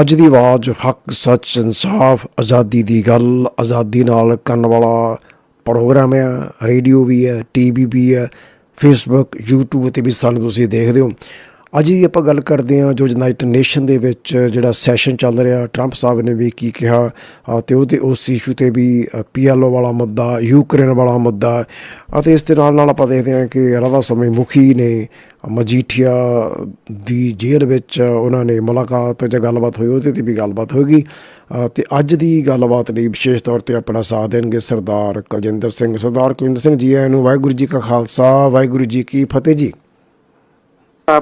ਅੱਜ ਦੀ ਆਵਾਜ਼ ਹੱਕ, ਸੱਚ, ਇਨਸਾਫ, ਆਜ਼ਾਦੀ ਦੀ ਗੱਲ, ਆਜ਼ਾਦੀ ਨਾਲ ਕਰਨ ਵਾਲਾ ਪ੍ਰੋਗਰਾਮ ਹੈ, ਰੇਡੀਓ ਵੀ ਹੈ, ਟੀਵੀ ਵੀ ਹੈ ਫੇਸਬੁੱਕ YouTube ਤੇ ਵੀ ਸਾਨੂੰ ਤੁਸੀਂ ਦੇਖਦੇ ਹੋ। ਅੱਜ ਦੀ ਆਪਾਂ ਗੱਲ ਕਰਦੇ ਹਾਂ ਜੋ ਯੂਨਾਈਟਿਡ ਨੇਸ਼ਨ ਦੇ ਵਿੱਚ ਜਿਹੜਾ ਸੈਸ਼ਨ ਚੱਲ ਰਿਹਾ ਟਰੰਪ ਸਾਹਿਬ ਨੇ ਵੀ ਕੀ ਕਿਹਾ ਅ, ਤੇ ਉਹਦੇ ਉਸ ਇਸ਼ੂ ਤੇ ਵੀ ਪੀਐਲਓ ਵਾਲਾ ਮੁੱਦਾ ਯੂਕਰੇਨ ਵਾਲਾ ਮੁੱਦਾ ਅਤੇ ਇਸ ਦੇ ਨਾਲ ਨਾਲ ਆਪਾਂ ਦੇਖਦੇ ਹਾਂ ਕਿ ਰਾਧਾ ਸਮੇਂ ਮੁਖੀ ਨੇ ਮਜੀਠੀਆ ਦੀ ਜੇਲ੍ਹ ਵਿੱਚ ਉਹਨਾਂ ਨੇ ਮੁਲਾਕਾਤ ਜਾਂ ਗੱਲਬਾਤ ਹੋਈ ਉਹਦੇ ਤੇ ਵੀ ਗੱਲਬਾਤ ਹੋਏਗੀ। ਅ, ਤੇ ਅੱਜ ਦੀ ਗੱਲਬਾਤ ਲਈ ਵਿਸ਼ੇਸ਼ ਤੌਰ ਤੇ ਆਪਣਾ ਸਾਥ ਦੇਣਗੇ ਸਰਦਾਰ ਕੁਲਜਿੰਦਰ ਸਿੰਘ। ਸਰਦਾਰ ਕੁਲਜਿੰਦਰ ਸਿੰਘ ਜੀ ਆਇਆਂ ਨੂੰ ਵਾਹਿਗੁਰੂ ਜੀ ਕਾ ਖਾਲਸਾ ਵਾਹਿਗੁਰੂ ਜੀ ਕੀ ਫਤਿਹ ਜੀ।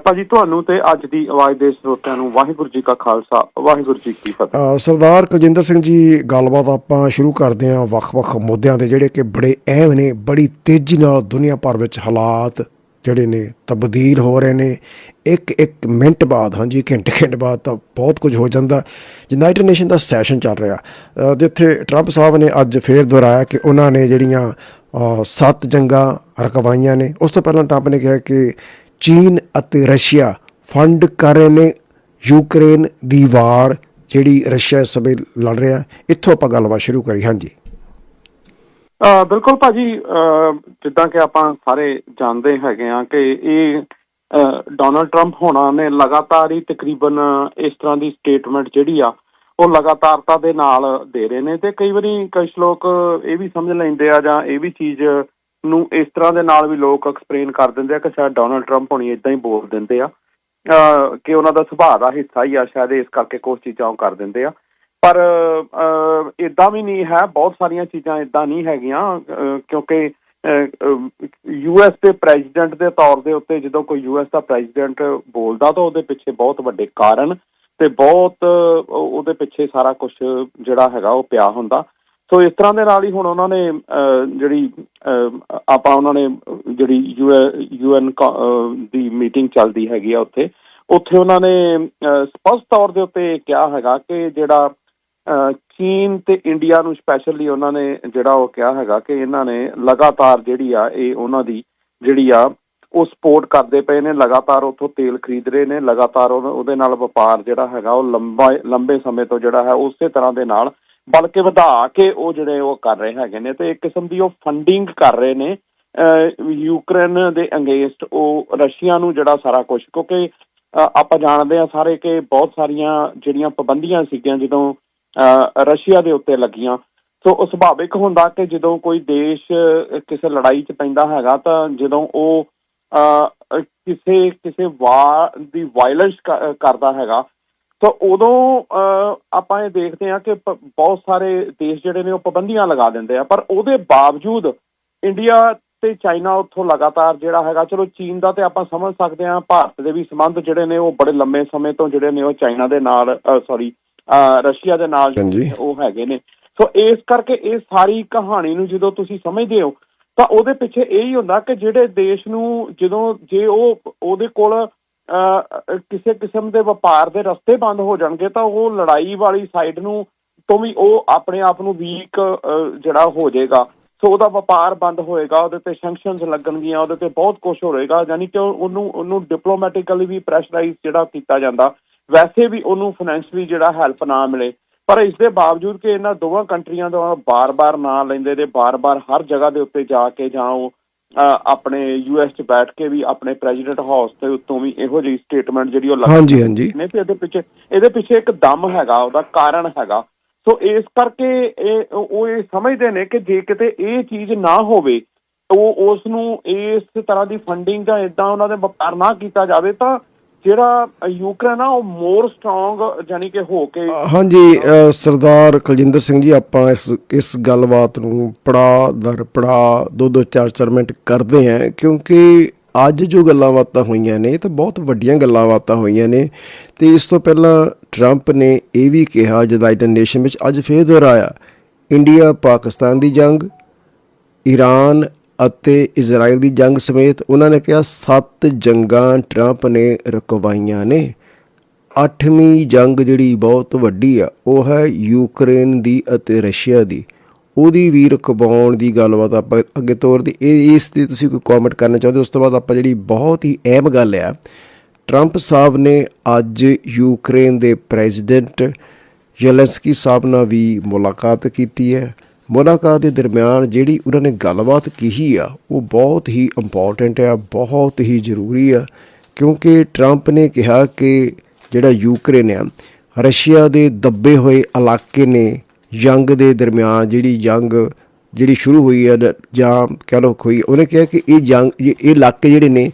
ਭਾਜੀ, ਤੁਹਾਨੂੰ ਤੇ ਅੱਜ ਦੀ ਆਵਾਜ਼ ਦੇ ਸਰੋਤਿਆਂ ਨੂੰ ਵਾਹਿਗੁਰੂ ਜੀ ਕਾ ਖਾਲਸਾ, ਵਾਹਿਗੁਰੂ ਜੀ ਕੀ ਫਤਿਹ। ਸਰਦਾਰ ਕੁਲਜਿੰਦਰ ਸਿੰਘ ਜੀ, ਗੱਲਬਾਤ ਆਪਾਂ ਸ਼ੁਰੂ ਕਰਦੇ ਹਾਂ ਵੱਖ-ਵੱਖ ਮੁੱਦਿਆਂ ਦੇ, ਜਿਹੜੇ ਕਿ ਬੜੇ ਅਹਿਮ ਨੇ, ਬੜੀ ਤੇਜ਼ੀ ਨਾਲ ਦੁਨੀਆ ਭਰ ਵਿੱਚ ਹਾਲਾਤ ਜਿਹੜੇ ਨੇ ਤਬਦੀਲ ਹੋ ਰਹੇ ਨੇ। ਇੱਕ ਇੱਕ ਮਿੰਟ ਬਾਅਦ, ਹਾਂਜੀ ਘੰਟੇ ਘੰਟੇ ਬਾਅਦ ਤਾਂ ਬਹੁਤ ਕੁਝ ਹੋ ਜਾਂਦਾ। ਯੂਨਾਈਟਿਡ ਨੇਸ਼ਨ ਦਾ ਸੈਸ਼ਨ ਚੱਲ ਰਿਹਾ। ਜਿੱਥੇ ਟਰੰਪ ਸਾਹਿਬ ਨੇ ਅੱਜ ਫੇਰ ਦੁਹਰਾਇਆ ਕਿ ਉਹਨਾਂ ਨੇ ਜਿਹੜੀਆਂ ਸੱਤ ਜੰਗਾਂ ਰਕਵਾਈਆਂ ਨੇ, ਉਸ ਤੋਂ ਪਹਿਲਾਂ ਟਰੰਪ ਨੇ ਕਿਹਾ ਕਿ ਚੀਨ ਅਤੇ ਰਸ਼ੀਆ ਫੰਡ ਕਰ ਰਹੇ ਨੇ ਯੂਕਰੇਨ ਦੀ ਵਾਰ, ਜਿਹੜੀ ਰਸ਼ੀਆ ਇਸ ਸਮੇਂ ਲੜ ਰਿਹਾ। ਇੱਥੋਂ ਆਪਾਂ ਗੱਲਬਾਤ ਸ਼ੁਰੂ ਕਰੀ ਹਾਂਜੀ। ਬਿਲਕੁਲ ਭਾਜੀ ਜਿੱਦਾਂ ਕਿ ਆਪਾਂ ਸਾਰੇ ਜਾਣਦੇ ਹੈਗੇ ਆ ਕਿ ਇਹ ਅਹ ਟਰੰਪ ਹੋਣਾ ਨੇ ਲਗਾਤਾਰ ਹੀ ਤਕਰੀਬਨ ਇਸ ਤਰ੍ਹਾਂ ਦੀ ਸਟੇਟਮੈਂਟ ਜਿਹੜੀ ਆ, ਉਹ ਲਗਾਤਾਰਤਾ ਦੇ ਨਾਲ ਦੇ ਰਹੇ ਨੇ। ਤੇ ਕਈ ਵਾਰੀ ਕੁਝ ਲੋਕ ਇਹ ਵੀ ਸਮਝ ਲੈਂਦੇ ਆ ਜਾਂ ਇਹ ਵੀ ਚੀਜ਼ ਨੂੰ ਇਸ ਤਰ੍ਹਾਂ ਦੇ ਨਾਲ ਵੀ ਲੋਕ ਐਕਸਪਲੇਨ ਕਰ ਦਿੰਦੇ ਆ ਕਿ ਸ਼ਾਇਦ ਡੋਨਲਡ ਟਰੰਪ ਹੋਣੀ ਇਦਾਂ ਹੀ ਬੋਲ ਦਿੰਦੇ ਆ। ਕਿ ਉਹਨਾਂ ਦਾ ਸੁਭਾਅ ਦਾ ਹਿੱਸਾ ਹੀ ਆ ਸ਼ਾਇਦ ਇਸ ਕਰਕੇ ਕੁਝ ਚੀਜ਼ਾਂ ਉਹ ਕਰ ਦਿੰਦੇ ਆ। ਪਰ ਇਦਾਂ ਵੀ ਨਹੀਂ ਹੈ ਬਹੁਤ ਸਾਰੀਆਂ ਚੀਜ਼ਾਂ ਇਦਾਂ ਨਹੀਂ ਹੈਗੀਆਂ ਅਹ, ਕਿਉਂਕਿ ਯੂਐਸ ਦੇ ਪ੍ਰੈਜ਼ੀਡੈਂਟ ਦੇ ਤੌਰ ਦੇ ਉੱਤੇ ਜਦੋਂ ਕੋਈ ਯੂਐਸ ਦਾ ਪ੍ਰੈਜ਼ੀਡੈਂਟ ਬੋਲਦਾ ਤਾਂ ਉਹਦੇ ਪਿੱਛੇ ਬਹੁਤ ਵੱਡੇ ਕਾਰਨ ਤੇ ਬਹੁਤ ਉਹਦੇ ਪਿੱਛੇ ਸਾਰਾ ਕੁਝ ਜਿਹੜਾ ਹੈਗਾ ਉਹ ਪਿਆ ਹੁੰਦਾ। ਸੋ ਇਸ ਤਰ੍ਹਾਂ ਦੇ ਨਾਲ ਹੀ ਹੁਣ ਉਹਨਾਂ ਨੇ ਅਹ, ਜਿਹੜੀ ਅਹ, ਆਪਾਂ ਉਹਨਾਂ ਨੇ ਜਿਹੜੀ ਯੂਐਨ ਦੀ ਮੀਟਿੰਗ ਚੱਲਦੀ ਹੈਗੀ ਆ ਉੱਥੇ ਉੱਥੇ ਉਹਨਾਂ ਨੇ ਅਹ, ਸਪਸ਼ਟ ਤੌਰ ਦੇ ਉੱਤੇ ਕਿਹਾ ਹੈਗਾ ਕਿ ਜਿਹੜਾ ਅਹ, ਚੀਨ ਤੇ ਇੰਡੀਆ ਨੂੰ ਸਪੈਸ਼ਲੀ ਉਹਨਾਂ ਨੇ ਜਿਹੜਾ ਉਹ ਕਿਹਾ ਹੈਗਾ ਕਿ ਇਹਨਾਂ ਨੇ ਲਗਾਤਾਰ ਜਿਹੜੀ ਆ ਇਹ ਉਹਨਾਂ ਦੀ ਜਿਹੜੀ ਆ ਉਹ ਸਪੋਰਟ ਕਰਦੇ ਪਏ ਨੇ ਲਗਾਤਾਰ ਉੱਥੋਂ ਤੇਲ ਖਰੀਦ ਰਹੇ ਨੇ ਲਗਾਤਾਰ ਉਹਦੇ ਨਾਲ ਵਪਾਰ ਜਿਹੜਾ ਹੈਗਾ ਉਹ ਲੰਬਾ ਲੰਬੇ ਸਮੇਂ ਤੋਂ ਜਿਹੜਾ ਹੈ ਉਸੇ ਤਰ੍ਹਾਂ ਦੇ ਨਾਲ ਬਲਕਿ ਵਧਾ ਕੇ ਉਹ ਜਿਹੜੇ ਉਹ ਕਰ ਰਹੇ ਹੈਗੇ ਨੇ ਤੇ ਇੱਕ ਕਿਸਮ ਦੀ ਉਹ ਫੰਡਿੰਗ ਕਰ ਰਹੇ ਨੇ ਅਹ, ਯੂਕਰੇਨ ਦੇ ਅਗੇਂਸਟ ਉਹ ਰਸ਼ੀਆ ਨੂੰ ਜਿਹੜਾ ਸਾਰਾ ਕੁਝ ਕਿਉਂਕਿ ਆਪਾਂ ਜਾਣਦੇ ਹਾਂ ਸਾਰੇ ਕਿ ਬਹੁਤ ਸਾਰੀਆਂ ਜਿਹੜੀਆਂ ਪਾਬੰਦੀਆਂ ਸੀਗੀਆਂ ਜਦੋਂ ਅਹ, ਰਸ਼ੀਆ ਦੇ ਉੱਤੇ ਲੱਗੀਆਂ। ਸੋ ਉਹ ਸੁਭਾਵਿਕ ਹੁੰਦਾ ਕਿ ਜਦੋਂ ਕੋਈ ਦੇਸ਼ ਕਿਸੇ ਲੜਾਈ 'ਚ ਪੈਂਦਾ ਹੈਗਾ ਤਾਂ ਜਦੋਂ ਉਹ ਅਹ, ਕਿਸੇ ਕਿਸੇ ਵਾਰ ਦੀ ਵਾਇਲੈਂਸ ਕਰਦਾ ਹੈਗਾ ਤਾਂ ਉਦੋਂ ਆਪਾਂ ਇਹ ਦੇਖਦੇ ਹਾਂ ਕਿ ਬਹੁਤ ਸਾਰੇ ਦੇਸ਼ ਜਿਹੜੇ ਨੇ ਉਹ ਪਾਬੰਦੀਆਂ ਲਗਾ ਦਿੰਦੇ ਆ ਪਰ ਉਹਦੇ ਬਾਵਜੂਦ ਇੰਡੀਆ ਤੇ ਚਾਈਨਾ ਉੱਥੋਂ ਲਗਾਤਾਰ ਜਿਹੜਾ ਹੈਗਾ ਚਲੋ ਚੀਨ ਦਾ ਤੇ ਆਪਾਂ ਸਮਝ ਸਕਦੇ ਹਾਂ ਭਾਰਤ ਦੇ ਵੀ ਸੰਬੰਧ ਜਿਹੜੇ ਨੇ ਉਹ ਬੜੇ ਲੰਮੇ ਸਮੇਂ ਤੋਂ ਜਿਹੜੇ ਨੇ ਉਹ ਚਾਈਨਾ ਦੇ ਨਾਲ ਸੌਰੀ ਰਸ਼ੀਆ ਦੇ ਨਾਲ। ਉਹ ਹੈਗੇ ਨੇ ਸੋ ਇਸ ਕਰਕੇ ਇਹ ਸਾਰੀ ਕਹਾਣੀ ਨੂੰ ਜਦੋਂ ਤੁਸੀਂ ਸਮਝਦੇ ਹੋ ਤਾਂ ਉਹਦੇ ਪਿੱਛੇ ਇਹ ਹੀ ਹੁੰਦਾ ਕਿ ਜਿਹੜੇ ਦੇਸ਼ ਨੂੰ ਜਦੋਂ ਜੇ ਉਹ ਉਹਦੇ ਕੋਲ ਕਿਸੇ ਕਿਸਮ ਦੇ ਵਪਾਰ ਦੇ ਰਸਤੇ ਬੰਦ ਹੋ ਜਾਣਗੇ ਤਾਂ ਉਹ ਲੜਾਈ ਵਾਲੀ ਸਾਈਡ ਨੂੰ ਤੋਂ ਵੀ ਉਹ ਆਪਣੇ ਆਪ ਨੂੰ ਵੀਕ ਜਿਹੜਾ ਹੋ ਜਾਏਗਾ। ਸੋ ਉਹਦਾ ਵਪਾਰ ਬੰਦ ਹੋਏਗਾ, ਉਹਦੇ ਤੇ ਸੈਂਕਸ਼ਨਸ ਲੱਗਣਗੀਆਂ, ਉਹਦੇ ਤੇ ਬਹੁਤ ਕੁਝ ਹੋਏਗਾ, ਯਾਨੀ ਕਿ ਉਹਨੂੰ ਉਹਨੂੰ ਡਿਪਲੋਮੈਟਿਕਲੀ ਵੀ ਪ੍ਰੈਸ਼ਰਾਈਜ਼ ਜਿਹੜਾ ਕੀਤਾ ਜਾਂਦਾ, ਵੈਸੇ ਵੀ ਉਹਨੂੰ ਫਾਈਨੈਂਸ਼ਲੀ ਜਿਹੜਾ ਹੈਲਪ ਨਾ ਮਿਲੇ। ਪਰ ਇਸ ਦੇ ਬਾਵਜੂਦ ਕਿ ਇਹਨਾਂ ਦੋਵਾਂ ਕੰਟਰੀਆਂ ਦਾ ਬਾਰ-ਬਾਰ ਨਾਂ ਲੈਂਦੇ ਨੇ, ਬਾਰ-ਬਾਰ ਹਰ ਜਗ੍ਹਾ ਦੇ ਉੱਤੇ ਜਾ ਕੇ ਜਾਂ ਉਹ ਆਪਣੇ ਯੂਐਸ 'ਚ ਬੈਠ ਕੇ ਵੀ ਆਪਣੇ ਪ੍ਰੈਜ਼ੀਡੈਂਟ ਹਾਊਸ ਦੇ ਉੱਤੋਂ ਵੀ ਇਹੋ ਜਿਹੀ ਸਟੇਟਮੈਂਟ ਜਿਹੜੀ ਉਹ ਲਗਾ ਹਾਂਜੀ ਹਾਂਜੀ। ਨੇ ਤੇ ਇਹਦੇ ਪਿੱਛੇ ਇਹਦੇ ਪਿੱਛੇ ਇੱਕ ਦਮ ਹੈਗਾ ਉਹਦਾ ਕਾਰਨ ਹੈਗਾ। ਸੋ ਇਸ ਕਰਕੇ ਇਹ ਉਹ ਇਹ ਸਮਝਦੇ ਨੇ ਕਿ ਜੇ ਕਿਤੇ ਇਹ ਚੀਜ਼ ਨਾ ਹੋਵੇ ਉਹ ਉਸ ਨੂੰ ਇਸ ਤਰ੍ਹਾਂ ਦੀ ਫੰਡਿੰਗ ਜਾਂ ਇਦਾਂ ਉਹਨਾਂ ਦੇ ਵਪਾਰ ਨਾ ਕੀਤਾ ਜਾਵੇ ਤਾਂ ਜਿਹੜਾ ਯੂਕਰੇਨ ਆ, ਉਹ ਮੋਰ ਸਟਰੋਂਗ ਯਾਨੀ ਕਿ ਹੋ ਕੇ ਹਾਂਜੀ ਸਰਦਾਰ ਕੁਲਜਿੰਦਰ ਸਿੰਘ ਜੀ, ਆਪਾਂ ਇਸ ਇਸ ਗੱਲਬਾਤ ਨੂੰ ਪੜਾ ਦਰ ਪੜਾ ਦੋ ਦੋ ਚਾਰ ਚਾਰ ਮਿੰਟ ਕਰਦੇ ਹਾਂ, ਕਿਉਂਕਿ ਅੱਜ ਜੋ ਗੱਲਾਂ ਬਾਤਾਂ ਹੋਈਆਂ ਨੇ, ਇਹ ਤਾਂ ਬਹੁਤ ਵੱਡੀਆਂ ਗੱਲਾਂ ਬਾਤਾਂ ਹੋਈਆਂ ਨੇ, ਤੇ ਇਸ ਤੋਂ ਪਹਿਲਾਂ ਟਰੰਪ ਨੇ ਇਹ ਵੀ ਕਿਹਾ ਯੂਨਾਈਟਿਡ ਨੇਸ਼ਨ ਵਿੱਚ ਅੱਜ ਫੇਰ ਦੁਹਰਾਇਆ ਇੰਡੀਆ ਪਾਕਿਸਤਾਨ ਦੀ ਜੰਗ ਈਰਾਨ ਅਤੇ ਇਜ਼ਰਾਈਲ ਦੀ ਜੰਗ ਸਮੇਤ ਉਹਨਾਂ ਨੇ ਕਿਹਾ, ਸੱਤ ਜੰਗਾਂ ਟਰੰਪ ਨੇ ਰੁਕਵਾਈਆਂ ਨੇ। ਅੱਠਵੀਂ ਜੰਗ ਜਿਹੜੀ ਬਹੁਤ ਵੱਡੀ ਆ, ਉਹ ਹੈ ਯੂਕਰੇਨ ਦੀ ਅਤੇ ਰਸ਼ੀਆ ਦੀ। ਉਹਦੀ ਵੀ ਰੁਕਵਾਉਣ ਦੀ ਗੱਲਬਾਤ ਆਪਾਂ ਅੱਗੇ ਤੋਰ ਦੀ, ਇਹ ਇਸ ਤੇ ਤੁਸੀਂ ਕੋਈ ਕਮੈਂਟ ਕਰਨਾ ਚਾਹੁੰਦੇ ਉਸ ਤੋਂ ਬਾਅਦ ਆਪਾਂ ਜਿਹੜੀ ਬਹੁਤ ਹੀ ਅਹਿਮ ਗੱਲ ਆ, ਟਰੰਪ ਸਾਹਿਬ ਨੇ ਅੱਜ ਯੂਕਰੇਨ ਦੇ ਪ੍ਰੈਜ਼ੀਡੈਂਟ ਯੈਲੈਂਸਕੀ ਸਾਹਿਬ ਨਾਲ ਵੀ ਮੁਲਾਕਾਤ ਕੀਤੀ ਹੈ। ਮੁਲਾਕਾਤ ਦੇ ਦਰਮਿਆਨ ਜਿਹੜੀ ਉਹਨਾਂ ਨੇ ਗੱਲਬਾਤ ਕੀਤੀ ਆ, ਉਹ ਬਹੁਤ ਹੀ ਇੰਪੋਰਟੈਂਟ ਆ, ਬਹੁਤ ਹੀ ਜ਼ਰੂਰੀ ਆ, ਕਿਉਂਕਿ ਟਰੰਪ ਨੇ ਕਿਹਾ ਕਿ ਜਿਹੜਾ ਯੂਕਰੇਨ ਆ ਰਸ਼ੀਆ ਦੇ ਦੱਬੇ ਹੋਏ ਇਲਾਕੇ ਨੇ ਜੰਗ ਦੇ ਦਰਮਿਆਨ ਜਿਹੜੀ ਜੰਗ ਜਿਹੜੀ ਸ਼ੁਰੂ ਹੋਈ ਹੈ ਜਾਂ ਕਹਿ ਲਓ ਕੋਈ, ਉਹਨੇ ਕਿਹਾ ਕਿ ਇਹ ਜੰਗ ਇਹ ਇਲਾਕੇ ਜਿਹੜੇ ਨੇ,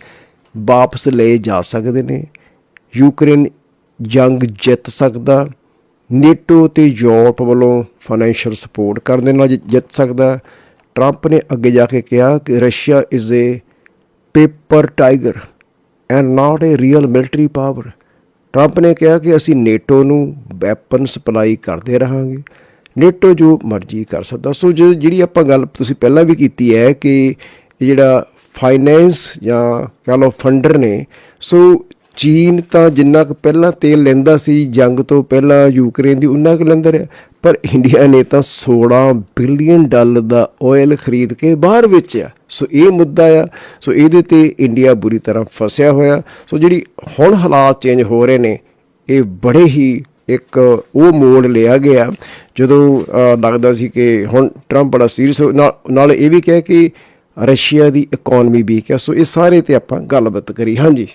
ਵਾਪਸ ਲਏ ਜਾ ਸਕਦੇ ਨੇ। ਯੂਕਰੇਨ ਜੰਗ ਜਿੱਤ ਸਕਦਾ ਨੇਟੋ ਤੇ ਯੂਰਪ ਵੱਲੋਂ ਫਾਈਨੈਂਸ਼ੀਅਲ ਸਪੋਰਟ ਕਰਨ ਦੇ ਨਾਲ ਜਿ- ਜਿੱਤ ਸਕਦਾ। ਟਰੰਪ ਨੇ ਅੱਗੇ ਜਾ ਕੇ ਕਿਹਾ ਕਿ Russia is a paper tiger and not a real military power Trump ਨੇ ਕਿਹਾ ਕਿ ਅਸੀਂ ਨੇਟੋ ਨੂੰ ਵੈਪਨ ਸਪਲਾਈ ਕਰਦੇ ਰਹਾਂਗੇ। ਨੇਟੋ ਜੋ ਮਰਜ਼ੀ ਕਰ ਸਕਦਾ। ਸੋ ਜਿਹੜੀ ਆਪਾਂ ਗੱਲ ਤੁਸੀਂ ਪਹਿਲਾਂ ਵੀ ਕੀਤੀ ਹੈ ਕਿ ਜਿਹੜਾ ਫਾਈਨੈਂਸ ਜਾਂ ਕਹ ਲਓ ਫੰਡਰ ਨੇ, ਸੋ ਚੀਨ ਤਾਂ ਜਿੰਨਾ ਕੁ ਪਹਿਲਾਂ ਤੇਲ ਲੈਂਦਾ ਸੀ, ਜੰਗ ਤੋਂ ਪਹਿਲਾਂ ਯੂਕਰੇਨ ਦੀ ਉਨਾ ਕੁ ਲੈਂਦਾ ਰਿਹਾ। ਪਰ ਇੰਡੀਆ ਨੇ ਤਾਂ 16 ਬਿਲੀਅਨ ਡਾਲਰ ਦਾ ਆਇਲ ਖਰੀਦ ਕੇ ਬਾਹਰ ਵੇਚਿਆ। ਸੋ ਇਹ ਮੁੱਦਾ ਆ। ਸੋ ਇਹਦੇ ਤੇ ਇੰਡੀਆ ਬੁਰੀ ਤਰ੍ਹਾਂ ਫਸਿਆ ਹੋਇਆ। ਸੋ ਜਿਹੜੀ ਹੁਣ ਹਾਲਾਤ ਚੇਂਜ ਹੋ ਰਹੇ ਨੇ, ਇਹ ਬੜੇ ਹੀ ਇੱਕ ਉਹ ਮੋੜ ਲਿਆ ਗਿਆ। ਜਦੋਂ ਲੱਗਦਾ ਸੀ ਕਿ ਹੁਣ ਟਰੰਪ ਬੜਾ ਸੀਰੀਅਸ ਨਾਲ ਇਹ ਵੀ ਕਿਹਾ ਕਿ ਰਸ਼ੀਆ ਦੀ ਇਕਨੋਮੀ ਵੀਕ ਹੈ ਸੋ ਇਹ ਸਾਰੇ ਤੇ ਆਪਾਂ ਗੱਲਬਾਤ ਕਰੀ। ਹਾਂਜੀ।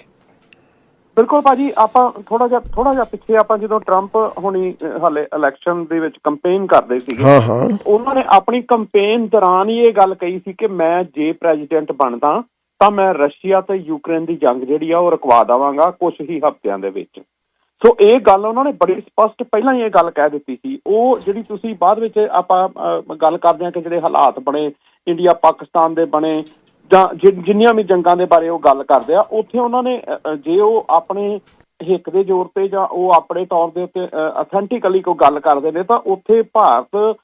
ਬਿਲਕੁਲ ਭਾਜੀ ਆਪਾਂ ਥੋੜਾ ਜਿਹਾ ਥੋੜਾ ਜਿਹਾ ਪਿੱਛੇ ਆਪਾਂ ਜਦੋਂ ਟਰੰਪ ਹੁਣੀ ਹਾਲੇ ਇਲੈਕਸ਼ਨ ਦੇ ਵਿੱਚ ਕੰਪੇਨ ਕਰਦੇ ਸੀਗੇ ਹਾਂ ਹਾਂ। ਉਹਨਾਂ ਨੇ ਆਪਣੀ ਕੰਪੇਨ ਦੌਰਾਨ ਹੀ ਇਹ ਗੱਲ ਕਹੀ ਸੀ ਕਿ ਮੈਂ ਜੇ ਪ੍ਰੈਜ਼ੀਡੈਂਟ ਬਣਦਾ ਤਾਂ ਮੈਂ ਰਸ਼ੀਆ ਤੇ ਯੂਕਰੇਨ ਦੀ ਜੰਗ ਜਿਹੜੀ ਆ ਉਹ ਰੁਕਵਾ ਦੇਵਾਂਗਾ ਕੁਝ ਹੀ ਹਫ਼ਤਿਆਂ ਦੇ ਵਿੱਚ। ਸੋ ਇਹ ਗੱਲ ਉਹਨਾਂ ਨੇ ਬੜੀ ਸਪਸ਼ਟ ਪਹਿਲਾਂ ਹੀ ਇਹ ਗੱਲ ਕਹਿ ਦਿੱਤੀ ਸੀ। ਉਹ ਜਿਹੜੀ ਤੁਸੀਂ ਬਾਅਦ ਵਿੱਚ ਆਪਾਂ ਗੱਲ ਕਰਦੇ ਹਾਂ ਕਿ ਜਿਹੜੇ ਹਾਲਾਤ ਬਣੇ ਇੰਡੀਆ ਪਾਕਿਸਤਾਨ ਦੇ ਬਣੇ ਜਾਂ ਜਿ- ਜਿੰਨੀਆਂ ਵੀ ਜੰਗਾਂ ਦੇ ਬਾਰੇ ਉਹ ਗੱਲ ਕਰਦੇ ਆ, ਉੱਥੇ ਉਹਨਾਂ ਨੇ ਜੇ ਉਹ ਆਪਣੇ ਹਿੱਕ ਦੇ ਜ਼ੋਰ ਤੇ ਜਾਂ ਉਹ ਆਪਣੇ ਤੌਰ ਦੇ ਉੱਤੇ ਅਥੈਂਟਿਕਲੀ ਕੋਈ ਗੱਲ ਕਰਦੇ ਨੇ, ਤਾਂ ਉੱਥੇ ਭਾਰਤ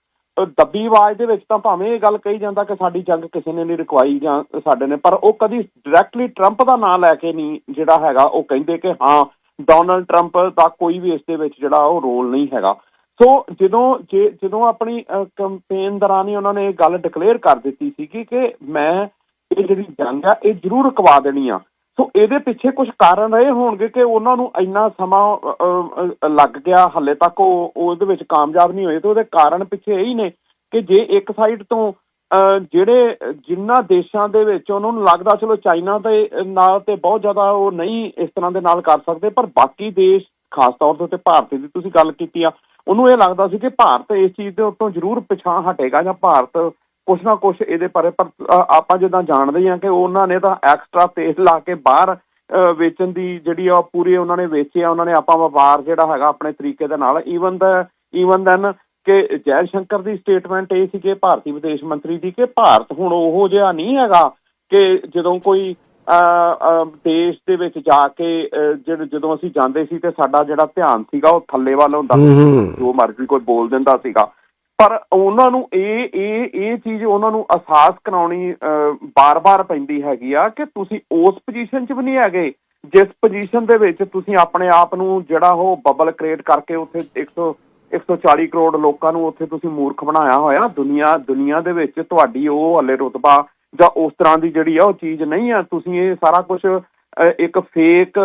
ਦੱਬੀ ਆਵਾਜ਼ ਦੇ ਵਿੱਚ ਤਾਂ ਭਾਵੇਂ ਇਹ ਗੱਲ ਕਹੀ ਜਾਂਦਾ ਕਿ ਸਾਡੀ ਜੰਗ ਕਿਸੇ ਨੇ ਨਹੀਂ ਰੁਕਵਾਈ ਜਾਂ ਸਾਡੇ ਨੇ, ਪਰ ਉਹ ਕਦੀ ਡਾਇਰੈਕਟਲੀ ਟਰੰਪ ਦਾ ਨਾਂ ਲੈ ਕੇ ਨਹੀਂ ਜਿਹੜਾ ਹੈਗਾ, ਉਹ ਕਹਿੰਦੇ ਕਿ ਹਾਂ ਡੋਨਲਡ ਟਰੰਪ ਦਾ ਕੋਈ ਵੀ ਇਸ ਦੇ ਵਿੱਚ ਜਿਹੜਾ ਉਹ ਰੋਲ ਨਹੀਂ ਹੈਗਾ। ਸੋ ਜਦੋਂ, ਜੇ, ਜਦੋਂ ਆਪਣੀ ਕੈਂਪੇਨ ਦੌਰਾਨ ਹੀ ਉਹਨਾਂ ਨੇ ਇਹ ਗੱਲ ਡਿਕਲੇਅਰ ਕਰ ਦਿੱਤੀ ਸੀ ਕਿ ਮੈਂ ਇਹ ਜਿਹੜੀ ਜੰਗ ਆ ਇਹ ਜ਼ਰੂਰ ਰੁਕਵਾ ਦੇਣੀ ਆ। ਸੋ ਇਹਦੇ ਪਿੱਛੇ ਕੁਝ ਕਾਰਨ ਰਹੇ ਹੋਣਗੇ ਕਿ ਉਹਨਾਂ ਨੂੰ ਇੰਨਾ ਸਮਾਂ ਲੱਗ ਗਿਆ ਹੱਲੇ ਤੱਕ ਉਹ ਉਹਦੇ ਵਿੱਚ ਕਾਮਯਾਬ ਨਹੀਂ ਹੋਏ। ਤੇ ਉਹਦੇ ਕਾਰਨ ਪਿੱਛੇ ਇਹੀ ਨੇ ਕਿ ਜੇ ਇੱਕ ਸਾਈਡ ਤੋਂ ਅ, ਜਿਹੜੇ ਜਿਨ੍ਹਾਂ ਦੇਸ਼ਾਂ ਦੇ ਵਿੱਚ ਉਹਨਾਂ ਨੂੰ ਲੱਗਦਾ ਚਲੋ ਚਾਈਨਾ ਦੇ ਨਾਲ ਤੇ ਬਹੁਤ ਜ਼ਿਆਦਾ ਉਹ ਨਹੀਂ ਇਸ ਤਰ੍ਹਾਂ ਦੇ ਨਾਲ ਕਰ ਸਕਦੇ ਪਰ ਬਾਕੀ ਦੇਸ਼ ਖਾਸ ਤੌਰ ਦੇ ਉੱਤੇ ਭਾਰਤ ਦੀ ਤੁਸੀਂ ਗੱਲ ਕੀਤੀ ਆ ਉਹਨੂੰ ਇਹ ਲੱਗਦਾ ਸੀ ਕਿ ਭਾਰਤ ਇਸ ਚੀਜ਼ ਦੇ ਉੱਤੋਂ ਜ਼ਰੂਰ ਪਿਛਾਂ ਹਟੇਗਾ ਜਾਂ ਭਾਰਤ ਕੁਛ ਨਾ ਕੁਛ ਇਹਦੇ ਬਾਰੇ ਪਰ ਆਪਾਂ ਜਿੱਦਾਂ ਜਾਣਦੇ ਹਾਂ ਕਿ ਉਹਨਾਂ ਨੇ ਤਾਂ ਐਕਸਟਰਾ ਤੇਲ ਲਾ ਕੇ ਬਾਹਰ ਵੇਚਣ ਦੀ ਜਿਹੜੀ ਆ ਪੂਰੇ ਉਹਨਾਂ ਨੇ ਵੇਚਿਆ ਉਹਨਾਂ ਨੇ ਆਪਾਂ ਵਪਾਰ ਜਿਹੜਾ ਹੈਗਾ ਆਪਣੇ ਤਰੀਕੇ ਦੇ ਨਾਲ ਈਵਨ ਦਾ ਈਵਨ ਦੈਨ ਕਿ ਜੈ ਸ਼ੰਕਰ ਦੀ ਸਟੇਟਮੈਂਟ ਇਹ ਸੀ ਕਿ ਭਾਰਤੀ ਵਿਦੇਸ਼ ਮੰਤਰੀ ਦੀ ਕਿ ਭਾਰਤ ਹੁਣ ਉਹੋ ਜਿਹਾ ਨਹੀਂ ਹੈਗਾ ਕਿ ਜਦੋਂ ਕੋਈ ਦੇਸ਼ ਦੇ ਵਿੱਚ ਜਾ ਕੇ ਜਦੋਂ ਅਸੀਂ ਜਾਂਦੇ ਸੀ ਤੇ ਸਾਡਾ ਜਿਹੜਾ ਧਿਆਨ ਸੀਗਾ ਉਹ ਥੱਲੇ ਵੱਲ ਹੁੰਦਾ ਜੋ ਮਰਜ਼ੀ ਕੋਈ ਬੋਲ ਦਿੰਦਾ ਸੀਗਾ। ਪਰ ਉਹਨਾਂ ਨੂੰ ਇਹ ਇਹ ਇਹ ਚੀਜ਼ ਉਹਨਾਂ ਨੂੰ ਅਹਿਸਾਸ ਕਰਾਉਣੀ ਬਾਰ-ਬਾਰ ਪੈਂਦੀ ਹੈਗੀ ਆ ਕਿ ਤੁਸੀਂ ਉਸ ਪੋਜੀਸ਼ਨ 'ਚ ਵੀ ਨਹੀਂ ਹੈਗੇ, ਜਿਸ ਪੋਜੀਸ਼ਨ ਦੇ ਵਿੱਚ ਤੁਸੀਂ ਆਪਣੇ ਆਪ ਨੂੰ ਜਿਹੜਾ ਉਹ ਬਬਲ ਕ੍ਰੀਏਟ ਕਰਕੇ ਉੱਥੇ 100 140 ਕਰੋੜ ਲੋਕਾਂ ਨੂੰ ਉੱਥੇ ਤੁਸੀਂ ਮੂਰਖ ਬਣਾਇਆ ਹੋਇਆ, ਦੁਨੀਆ ਦੁਨੀਆ ਦੇ ਵਿੱਚ ਤੁਹਾਡੀ ਉਹ ਹਲੇ ਰੁਤਬਾ ਜਾਂ ਉਸ ਤਰ੍ਹਾਂ ਦੀ ਜਿਹੜੀ ਆ ਉਹ ਚੀਜ਼ ਨਹੀਂ ਆ, ਤੁਸੀਂ ਇਹ ਸਾਰਾ ਕੁਝ ਇੱਕ ਫੇਕ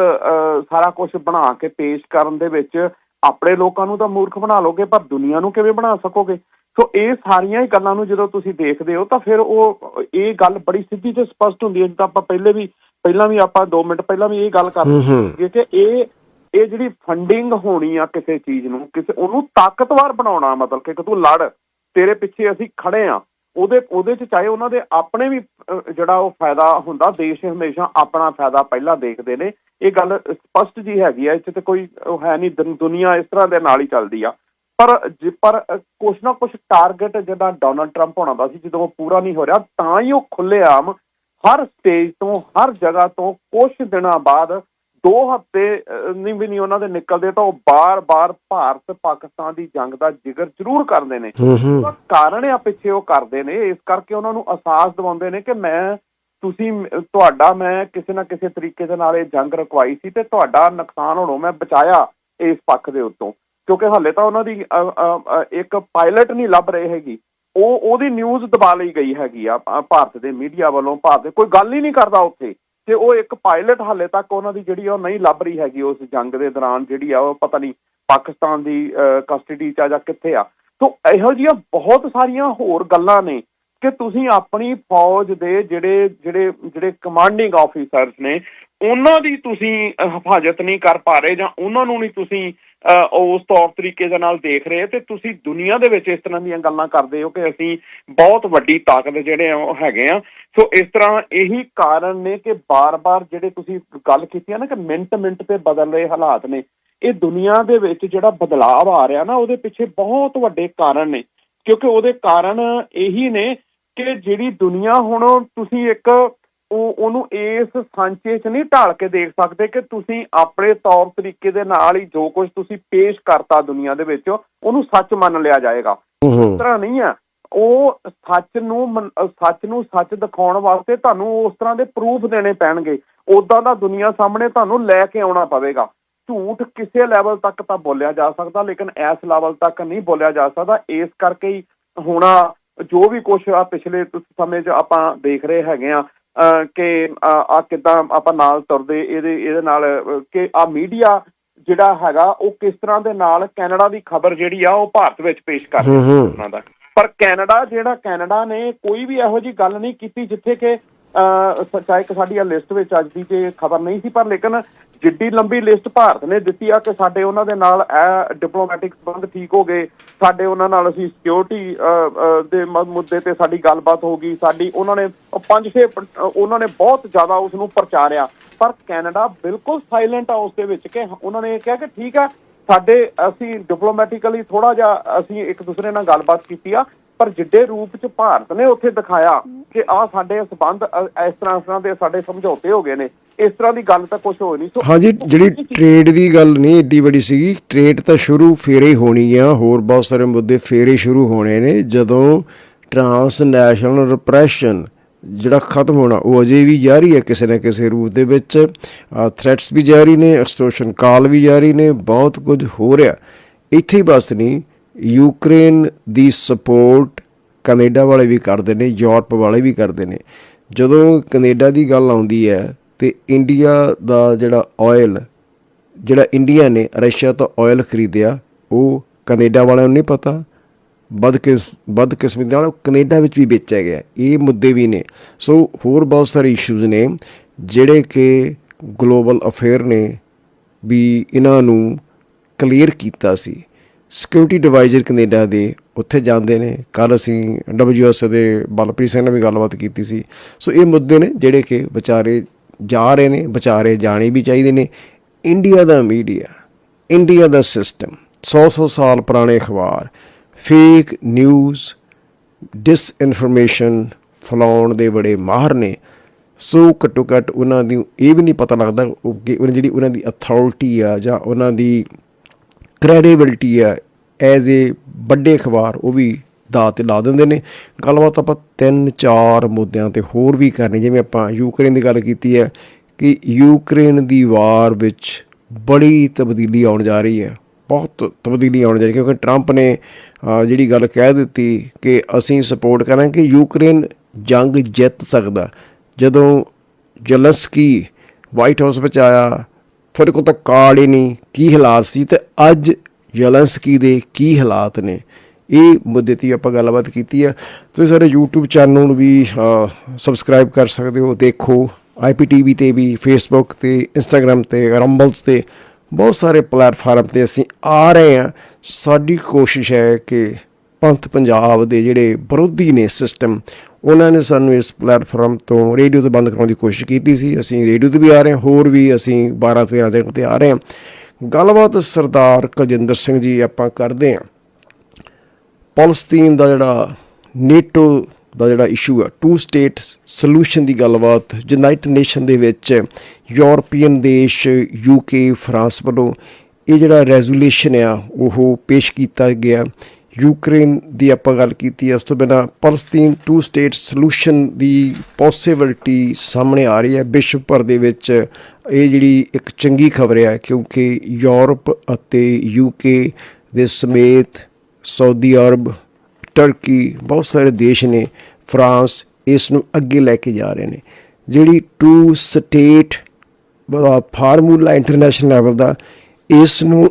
ਸਾਰਾ ਕੁਝ ਬਣਾ ਕੇ ਪੇਸ਼ ਕਰਨ ਦੇ ਵਿੱਚ ਆਪਣੇ ਲੋਕਾਂ ਨੂੰ ਤਾਂ ਮੂਰਖ ਬਣਾ ਲੋਗੇ ਪਰ ਦੁਨੀਆ ਨੂੰ ਕਿਵੇਂ ਬਣਾ ਸਕੋਗੇ? ਸੋ ਇਹ ਸਾਰੀਆਂ ਹੀ ਗੱਲਾਂ ਨੂੰ ਜਦੋਂ ਤੁਸੀਂ ਦੇਖਦੇ ਹੋ ਤਾਂ ਫਿਰ ਉਹ ਇਹ ਗੱਲ ਬੜੀ ਸਿੱਧੀ ਤੇ ਸਪਸ਼ਟ ਹੁੰਦੀ ਹੈ। ਜਿੱਦਾਂ ਆਪਾਂ ਪਹਿਲੇ ਵੀ ਪਹਿਲਾਂ ਵੀ ਆਪਾਂ 2 ਮਿੰਟ ਪਹਿਲਾਂ ਵੀ ਇਹ ਗੱਲ ਕਰ। ਰਹੇ ਸੀ ਕਿ ਇਹ ਇਹ ਜਿਹੜੀ ਫੰਡਿੰਗ ਹੋਣੀ ਆ ਕਿਸੇ ਚੀਜ਼ ਨੂੰ ਕਿਸੇ ਉਹਨੂੰ ਤਾਕਤਵਰ ਬਣਾਉਣਾ ਮਤਲਬ ਕਿ ਕਿ ਤੂੰ ਲੜ ਤੇਰੇ ਪਿੱਛੇ ਅਸੀਂ ਖੜੇ ਆ। ਉਹਦੇ ਉਹਦੇ ਚ ਚਾਹੇ ਉਹਨਾਂ ਦੇ ਆਪਣੇ ਵੀ ਜਿਹੜਾ ਉਹ ਫਾਇਦਾ ਹੁੰਦਾ, ਦੇਸ਼ ਹਮੇਸ਼ਾ ਆਪਣਾ ਫਾਇਦਾ ਪਹਿਲਾਂ ਦੇਖਦੇ ਨੇ। ਇਹ ਗੱਲ ਸਪਸ਼ਟ ਜੀ ਹੈਗੀ ਆ, ਇੱਥੇ ਤੇ ਕੋਈ ਉਹ ਹੈ ਨਹੀਂ, ਦੁਨ- ਦੁਨੀਆ ਇਸ ਤਰ੍ਹਾਂ ਦੇ ਨਾਲ ਹੀ ਚੱਲਦੀ ਆ। ਪਰ ਜੇ, ਪਰ ਕੁਛ ਨਾ ਕੁਛ ਟਾਰਗੇਟ ਜਿਹੜਾ ਡੋਨਲਡ ਟਰੰਪ ਹੋਣਾ ਦਾ ਸੀ, ਜਦੋਂ ਉਹ ਪੂਰਾ ਨਹੀਂ ਹੋ ਰਿਹਾ, ਤਾਂ ਹੀ ਉਹ ਖੁੱਲ੍ਹੇਆਮ ਹਰ ਸਟੇਜ ਤੋਂ, ਹਰ ਜਗ੍ਹਾ ਤੋਂ ਕੁਝ ਦਿਨਾਂ ਬਾਅਦ ਦੋ ਹਫ਼ਤੇ ਨਹੀਂ ਵੀ ਨਹੀਂ ਉਹਨਾਂ ਦੇ ਨਿਕਲਦੇ ਤਾਂ ਉਹ ਬਾਰ-ਬਾਰ ਭਾਰਤ ਪਾਕਿਸਤਾਨ ਦੀ ਜੰਗ ਦਾ ਜ਼ਿਕਰ ਜ਼ਰੂਰ ਕਰਦੇ ਨੇ। ਕਾਰਨ ਆ ਪਿੱਛੇ ਉਹ ਕਰਦੇ ਨੇ ਇਸ ਕਰਕੇ ਉਹਨਾਂ ਨੂੰ ਅਹਿਸਾਸ ਦਿਵਾਉਂਦੇ ਨੇ ਕਿ ਮੈਂ ਤੁਸੀਂ ਤੁਹਾਡਾ ਮੈਂ ਕਿਸੇ ਨਾ ਕਿਸੇ ਤਰੀਕੇ ਦੇ ਨਾਲ ਇਹ ਜੰਗ ਰੁਕਵਾਈ ਸੀ ਤੇ ਤੁਹਾਡਾ ਨੁਕਸਾਨ ਹੋਣੋਂ ਮੈਂ ਬਚਾਇਆ ਇਸ ਪੱਖ ਦੇ ਉੱਤੋਂ। ਕਿਉਂਕਿ ਹੱਲੇ ਤਾਂ ਉਹਨਾਂ ਦੀ ਇੱਕ ਪਾਇਲਟ ਨਹੀਂ ਲੱਭ ਰਹੇ ਹੈਗੀ। ਉਹ ਉਹਦੀ ਨਿਊਜ਼ ਦਬਾ ਲਈ ਗਈ ਹੈਗੀ ਆ ਭਾਰਤ ਦੇ ਮੀਡੀਆ ਵੱਲੋਂ ਭਾਰਤ ਦੇ ਕੋਈ ਗੱਲ ਹੀ ਨਹੀਂ ਕਰਦਾ ਉੱਥੇ। ਤੇ ਉਹ ਇੱਕ ਪਾਇਲਟ ਹਾਲੇ ਤੱਕ ਉਹਨਾਂ ਦੀ ਜਿਹੜੀ ਆ, ਉਹ ਨਹੀਂ ਲੱਭ ਰਹੀ ਹੈਗੀ ਉਸ ਜੰਗ ਦੇ ਦੌਰਾਨ ਜਿਹੜੀ ਆ, ਉਹ ਪਤਾ ਨਹੀਂ ਪਾਕਿਸਤਾਨ ਦੀ ਕਸਟਡੀ 'ਚ ਆ ਜਾਂ ਕਿੱਥੇ ਆ। ਸੋ ਇਹੋ ਜਿਹੀਆਂ ਬਹੁਤ ਸਾਰੀਆਂ ਹੋਰ ਗੱਲਾਂ ਨੇ ਕਿ ਤੁਸੀਂ ਆਪਣੀ ਫੌਜ ਦੇ ਜਿਹੜੇ ਜਿਹੜੇ ਜਿਹੜੇ ਕਮਾਂਡਿੰਗ ਆਫੀਸਰਸ ਨੇ, ਉਹਨਾਂ ਦੀ ਤੁਸੀਂ ਹਿਫਾਜ਼ਤ ਨਹੀਂ ਕਰ ਪਾ ਰਹੇ ਜਾਂ ਉਹਨਾਂ ਨੂੰ ਨਹੀਂ ਤੁਸੀਂ ਉਸ ਤੌਰ ਤਰੀਕੇ ਦੇ ਨਾਲ ਦੇਖ ਰਹੇ ਤੇ ਤੁਸੀਂ ਦੁਨੀਆ ਦੇ ਵਿੱਚ ਇਸ ਤਰ੍ਹਾਂ ਦੀਆਂ ਗੱਲਾਂ ਕਰਦੇ ਹੋ ਕਿ ਅਸੀਂ ਬਹੁਤ ਵੱਡੀ ਤਾਕਤ ਜਿਹੜੇ ਆ ਉਹ ਹੈਗੇ ਆ। ਸੋ ਇਸ ਤਰ੍ਹਾਂ ਇਹੀ ਕਾਰਨ ਨੇ ਕਿ ਬਾਰ-ਬਾਰ ਜਿਹੜੇ ਤੁਸੀਂ ਗੱਲ ਕੀਤੀ ਆ ਨਾ ਕਿ ਮਿੰਟ-ਮਿੰਟ ਤੇ ਬਦਲ ਰਹੇ ਹਾਲਾਤ ਨੇ, ਇਹ ਦੁਨੀਆ ਦੇ ਵਿੱਚ ਜਿਹੜਾ ਬਦਲਾਅ ਆ ਰਿਹਾ ਨਾ, ਉਹਦੇ ਪਿੱਛੇ ਬਹੁਤ ਵੱਡੇ ਕਾਰਨ ਨੇ। ਕਿਉਂਕਿ ਉਹਦੇ ਕਾਰਨ ਇਹੀ ਨੇ ਕਿ ਜਿਹੜੀ ਦੁਨੀਆ ਹੁਣ ਤੁਸੀਂ ਇੱਕ ਉਹ ਉਹਨੂੰ ਇਸ ਸਾਂਚੇ 'ਚ ਨਹੀਂ ਢਾਲ ਕੇ ਦੇਖ ਸਕਦੇ ਕਿ ਤੁਸੀਂ ਆਪਣੇ ਤੌਰ ਤਰੀਕੇ ਦੇ ਨਾਲ ਹੀ ਜੋ ਕੁਝ ਤੁਸੀਂ ਪੇਸ਼ ਕਰਤਾ ਦੁਨੀਆ ਦੇ ਵਿੱਚ ਉਹਨੂੰ ਸੱਚ ਮੰਨ ਲਿਆ ਜਾਏਗਾ। ਇਸ ਤਰ੍ਹਾਂ ਨਹੀਂ ਆ ਉਹ ਸੱਚ ਨੂੰ ਸੱਚ ਨੂੰ ਸੱਚ ਦਿਖਾਉਣ ਵਾਸਤੇ ਤੁਹਾਨੂੰ ਉਸ ਤਰ੍ਹਾਂ ਦੇ ਪ੍ਰੂਫ ਦੇਣੇ ਪੈਣਗੇ। ਉਦਾਂ ਦਾ ਦੁਨੀਆ ਸਾਹਮਣੇ ਤੁਹਾਨੂੰ ਲੈ ਕੇ ਆਉਣਾ ਪਵੇਗਾ। ਝੂਠ ਕਿਸੇ ਲੈਵਲ ਤੱਕ ਤਾਂ ਬੋਲਿਆ ਜਾ ਸਕਦਾ ਲੇਕਿਨ ਇਸ ਲੈਵਲ ਤੱਕ ਨਹੀਂ ਬੋਲਿਆ ਜਾ ਸਕਦਾ। ਇਸ ਕਰਕੇ ਹੀ ਹੁਣ ਜੋ ਵੀ ਕੁਝ ਆ ਪਿਛਲੇ ਸਮੇਂ 'ਚ ਆਪਾਂ ਦੇਖ ਰਹੇ ਹੈਗੇ ਆ ਕਿ ਆ ਕਿਦਾਂ ਆਪਾਂ ਨਾਲ ਤੁਰਦੇ ਇਹਦੇ ਇਹਦੇ ਨਾਲ ਕਿ ਆ ਮੀਡੀਆ ਜਿਹੜਾ ਹੈਗਾ ਉਹ ਕਿਸ ਤਰ੍ਹਾਂ ਦੇ ਨਾਲ ਕੈਨੇਡਾ ਦੀ ਖਬਰ ਜਿਹੜੀ ਆ ਉਹ ਭਾਰਤ ਵਿੱਚ ਪੇਸ਼ ਕਰ ਰਿਹਾ ਉਹਨਾਂ ਦਾ। ਪਰ ਕੈਨੇਡਾ ਜਿਹੜਾ ਕੈਨੇਡਾ ਨੇ ਕੋਈ ਵੀ ਇਹੋ ਜੀ ਗੱਲ ਨਹੀਂ ਕੀਤੀ ਜਿੱਥੇ ਕਿ ਸੱਚਾਈ ਕਿ ਸਾਡੀ ਆ ਲਿਸਟ ਵਿੱਚ ਅੱਜ ਦੀ ਤੇ ਖਬਰ ਨਹੀਂ ਸੀ ਪਰ ਲੇਕਿਨ ਜਿੱਡੀ ਲੰਬੀ ਲਿਸਟ ਭਾਰਤ ਨੇ ਦਿੱਤੀ ਆ ਕਿ ਸਾਡੇ ਉਹਨਾਂ ਦੇ ਨਾਲ ਇਹ ਡਿਪਲੋਮੈਟਿਕ ਸੰਬੰਧ ਠੀਕ ਹੋ ਗਏ, ਸਾਡੇ ਉਹਨਾਂ ਨਾਲ ਅਸੀਂ ਸਿਕਿਉਰਿਟੀ ਦੇ ਮੁੱਦੇ ਤੇ ਸਾਡੀ ਗੱਲਬਾਤ ਹੋ ਗਈ, ਸਾਡੀ ਉਹਨਾਂ ਨੇ ਪੰਜ ਛੇ ਉਹਨਾਂ ਨੇ ਬਹੁਤ ਜ਼ਿਆਦਾ ਉਸ ਨੂੰ ਪ੍ਰਚਾਰਿਆ, ਪਰ ਕੈਨੇਡਾ ਬਿਲਕੁਲ ਸਾਇਲੈਂਟ ਆ ਉਸ ਦੇ ਵਿੱਚ ਕਿ ਉਹਨਾਂ ਨੇ ਇਹ ਕਿਹਾ ਕਿ ਠੀਕ ਆ, ਸਾਡੇ ਅਸੀਂ ਡਿਪਲੋਮੈਟਿਕਲੀ ਥੋੜਾ ਜਿਹਾ ਅਸੀਂ ਇੱਕ ਦੂਸਰੇ ਨਾਲ ਗੱਲਬਾਤ ਕੀਤੀ ਆ ਪਰ ਜਿੱਡੇ ਰੂਪ ਚ ਭਾਰਤ ਨੇ ਉੱਥੇ ਦਿਖਾਇਆ ਕਿ ਆ ਸਾਡੇ ਸਬੰਧ ਇਸ ਤਰ੍ਹਾਂ ਇਸ ਤਰ੍ਹਾਂ ਦੇ ਸਾਡੇ ਸਮਝੌਤੇ ਹੋ ਗਏ ਨੇ ਇਸ ਤਰ੍ਹਾਂ ਦੀ ਗੱਲ ਤਾਂ ਕੁਝ ਹੋ ਨਹੀਂ। ਸੋ ਹਾਂਜੀ ਜਿਹੜੀ ਟ੍ਰੇਡ ਦੀ ਗੱਲ ਨਹੀਂ ਏਡੀ ਵੱਡੀ ਸੀਗੀ ਟ੍ਰੇਡ ਤਾਂ ਸ਼ੁਰੂ ਫੇਰੇ ਹੋਣੀ ਆ ਹੋਰ ਬਹੁਤ ਸਾਰੇ ਮੁੱਦੇ ਫੇਰੇ ਸ਼ੁਰੂ ਹੋਣੇ ਨੇ ਜਦੋਂ ਟਰਾਂਸਨੈਸ਼ਨਲ ਰਿਪਰੈਸ਼ਨ ਜਿਹੜਾ ਖਤਮ ਹੋਣਾ ਉਹ ਅਜੇ ਵੀ ਜਾਰੀ ਹੈ ਕਿਸੇ ਨਾ ਕਿਸੇ ਰੂਪ ਦੇ ਵਿੱਚ। ਥ੍ਰੈਟਸ ਵੀ ਜਾਰੀ ਨੇ ਐਕਸਟੋਰਸ਼ਨ ਕਾਲ ਵੀ ਜਾਰੀ ਨੇ ਬਹੁਤ ਕੁਝ ਹੋ ਰਿਹਾ। ਇੱਥੇ ਹੀ ਬਸ ਨਹੀਂ ਯੂਕਰੇਨ ਦੀ ਸਪੋਰਟ ਕੈਨੇਡਾ ਵਾਲੇ ਵੀ ਕਰਦੇ ਨੇ, ਯੂਰਪ ਵਾਲੇ ਵੀ ਕਰਦੇ ਨੇ। ਜਦੋਂ ਕੈਨੇਡਾ ਦੀ ਗੱਲ ਆਉਂਦੀ ਹੈ ਤੇ ਇੰਡੀਆ ਦਾ ਜਿਹੜਾ ਆਇਲ ਜਿਹੜਾ ਇੰਡੀਆ ਨੇ, ਰਸ਼ੀਆ ਤੋਂ ਆਇਲ ਖਰੀਦਿਆ, ਉਹ ਕੈਨੇਡਾ ਵਾਲਿਆਂ ਨੂੰ ਨਹੀਂ ਪਤਾ। ਬਦਕਿਸ, ਬਦਕਿਸਮਤੀ ਨਾਲ ਉਹ ਕੈਨੇਡਾ ਵਿੱਚ ਵੀ ਵੇਚਿਆ ਗਿਆ। ਇਹ ਮੁੱਦੇ ਵੀ ਨੇ। ਸੋ ਹੋਰ ਬਹੁਤ ਸਾਰੇ ਇਸ਼ੂਜ਼ ਨੇ, ਜਿਹੜੇ ਕਿ ਗਲੋਬਲ ਅਫੇਅਰ ਨੇ, ਵੀ ਇਹਨਾਂ ਨੂੰ ਕਲੀਅਰ ਕੀਤਾ ਸੀ। ਸਿਕਿਉਰਿਟੀ ਐਡਵਾਈਜ਼ਰ ਕੈਨੇਡਾ ਦੇ ਉੱਥੇ ਜਾਂਦੇ ਨੇ। ਕੱਲ ਅਸੀਂ ਡਬਲਯੂਐਸ ਦੇ ਬਲਪ੍ਰੀਤ ਸਿੰਘ ਨਾਲ ਵੀ ਗੱਲਬਾਤ ਕੀਤੀ ਸੀ। ਸੋ ਇਹ ਮੁੱਦੇ ਨੇ ਜਿਹੜੇ ਕਿ ਵਿਚਾਰੇ ਜਾ ਰਹੇ ਨੇ, ਵਿਚਾਰੇ ਜਾਣੇ ਵੀ ਚਾਹੀਦੇ ਨੇ। ਇੰਡੀਆ ਦਾ ਮੀਡੀਆ, ਇੰਡੀਆ ਦਾ ਸਿਸਟਮ 100-100 ਸਾਲ ਪੁਰਾਣੇ ਅਖਬਾਰ ਫੇਕ ਨਿਊਜ਼ ਡਿਸ ਇਨਫੋਰਮੇਸ਼ਨ ਫਲਾਉਣ ਦੇ ਬੜੇ ਮਾਹਰ ਨੇ। ਸੋ ਘੱਟੋ ਘੱਟ ਉਹਨਾਂ ਦੀ ਇਹ ਵੀ ਨਹੀਂ ਪਤਾ ਲੱਗਦਾ ਕਿ ਉਹਨਾਂ ਜਿਹੜੀ ਉਹਨਾਂ ਦੀ ਅਥਾਰਟੀ ਆ ਜਾਂ ਉਹਨਾਂ ਦੀ ਕ੍ਰੈਡੀਬਿਲਟੀ ਹੈ ਐਜ਼ ਏ ਵੱਡੇ ਅਖਬਾਰ, ਉਹ ਵੀ ਦਾ ਤੇ ਲਾ ਦਿੰਦੇ ਨੇ। ਗੱਲਬਾਤ ਆਪਾਂ ਤਿੰਨ ਚਾਰ ਮੁੱਦਿਆਂ ਤੇ ਹੋਰ ਵੀ ਕਰਨੀ, ਜਿਵੇਂ ਆਪਾਂ ਯੂਕਰੇਨ ਦੀ ਗੱਲ ਕੀਤੀ ਹੈ ਕਿ ਯੂਕਰੇਨ ਦੀ ਵਾਰ ਵਿੱਚ ਬੜੀ ਤਬਦੀਲੀ ਆਉਣ ਜਾ ਰਹੀ ਹੈ। ਬਹੁਤ ਤਬਦੀਲੀ ਆਉਣ ਜਾ ਰਹੀ ਕਿਉਂਕਿ ਟਰੰਪ ਨੇ ਜਿਹੜੀ ਗੱਲ ਕਹਿ ਦਿੱਤੀ ਕਿ ਅਸੀਂ ਸਪੋਰਟ ਕਰਾਂਗੇ ਯੂਕਰੇਨ ਜੰਗ ਜਿੱਤ ਸਕਦਾ। ਜਦੋਂ ਜਲਸਕੀ ਵਾਈਟ ਹਾਊਸ ਵਿੱਚ ਆਇਆ ਤੁਹਾਡੇ ਕੋਲ ਤਾਂ ਕਾਰਡ ਹੀ ਨਹੀਂ, ਕੀ ਹਾਲਾਤ ਸੀ ਤੇ ਅੱਜ ਯਲੰਸਕੀ ਦੇ ਕੀ ਹਾਲਾਤ ਨੇ? ਇਹ ਮੁੱਦੇ ਤੇ ਆਪਾਂ ਗੱਲਬਾਤ ਕੀਤੀ ਆ। ਤੁਸੀਂ ਸਾਡੇ YouTube ਚੈਨਲ ਨੂੰ ਵੀ ਸਬਸਕ੍ਰਾਈਬ ਕਰ ਸਕਦੇ ਹੋ, ਦੇਖੋ। IPTV ਤੇ ਵੀ, Facebook ਤੇ, Instagram ਤੇ ਰੰਬਲਸ ਤੇ, ਬਹੁਤ ਸਾਰੇ ਪਲੇਟਫਾਰਮ ਤੇ ਅਸੀਂ ਆ ਰਹੇ ਹਾਂ। ਸਾਡੀ ਕੋਸ਼ਿਸ਼ ਹੈ ਕਿ ਪੰਥ ਪੰਜਾਬ ਦੇ ਜਿਹੜੇ ਵਿਰੋਧੀ ਨੇ ਸਿਸਟਮ ਉਹਨਾਂ ਨੇ ਸਾਨੂੰ ਇਸ ਪਲੇਟਫਾਰਮ ਤੋਂ ਰੇਡੀਓ ਤੋਂ ਬੰਦ ਕਰਾਉਣ ਦੀ ਕੋਸ਼ਿਸ਼ ਕੀਤੀ ਸੀ। ਅਸੀਂ ਰੇਡੀਓ ਤੇ ਵੀ ਆ ਰਹੇ ਹਾਂ, ਹੋਰ ਵੀ ਅਸੀਂ 12 13 ਜਗ੍ਹਾ ਤੇ ਆ ਰਹੇ ਹਾਂ। ਗੱਲਬਾਤ ਸਰਦਾਰ ਕੁਲਜਿੰਦਰ ਸਿੰਘ ਜੀ ਆਪਾਂ ਕਰਦੇ ਹਾਂ। ਪਲਸਤੀਨ ਦਾ ਜਿਹੜਾ ਨੇਟੋ ਦਾ ਜਿਹੜਾ ਇਸ਼ੂ ਹੈ ਟੂ ਸਟੇਟ ਸੋਲੂਸ਼ਨ ਦੀ ਗੱਲਬਾਤ ਯੂਨਾਈਟਿਡ ਨੇਸ਼ਨ ਦੇ ਵਿੱਚ ਯੂਰਪੀਅਨ ਦੇਸ਼ ਯੂਕੇ ਫਰਾਂਸ ਵੱਲੋਂ ਇਹ ਜਿਹੜਾ ਰੈਜ਼ੋਲੂਸ਼ਨ ਆ, ਉਹ ਪੇਸ਼ ਕੀਤਾ ਗਿਆ। ਯੂਕਰੇਨ ਦੀ ਆਪਾਂ ਗੱਲ ਕੀਤੀ ਹੈ, ਉਸ ਤੋਂ ਬਿਨਾ ਪਲਸਤੀਨ ਟੂ ਸਟੇਟ ਸੋਲੂਸ਼ਨ ਦੀ ਪੋਸਿਬਿਲਿਟੀ ਸਾਹਮਣੇ ਆ ਰਹੀ ਹੈ। ਵਿਸ਼ਵ ਭਰ ਦੇ ਵਿੱਚ ਇਹ ਜਿਹੜੀ ਇੱਕ ਚੰਗੀ ਖਬਰ ਹੈ, ਕਿਉਂਕਿ ਯੂਰਪ ਅਤੇ ਯੂਕੇ ਦੇ ਸਮੇਤ ਸਾਊਦੀ ਅਰਬ ਟਰਕੀ ਬਹੁਤ ਸਾਰੇ ਦੇਸ਼ ਨੇ ਫਰਾਂਸ ਇਸ ਨੂੰ ਅੱਗੇ ਲੈ ਕੇ ਜਾ ਰਹੇ ਨੇ। ਜਿਹੜੀ two state formula international level ਦਾ, ਇਸ ਨੂੰ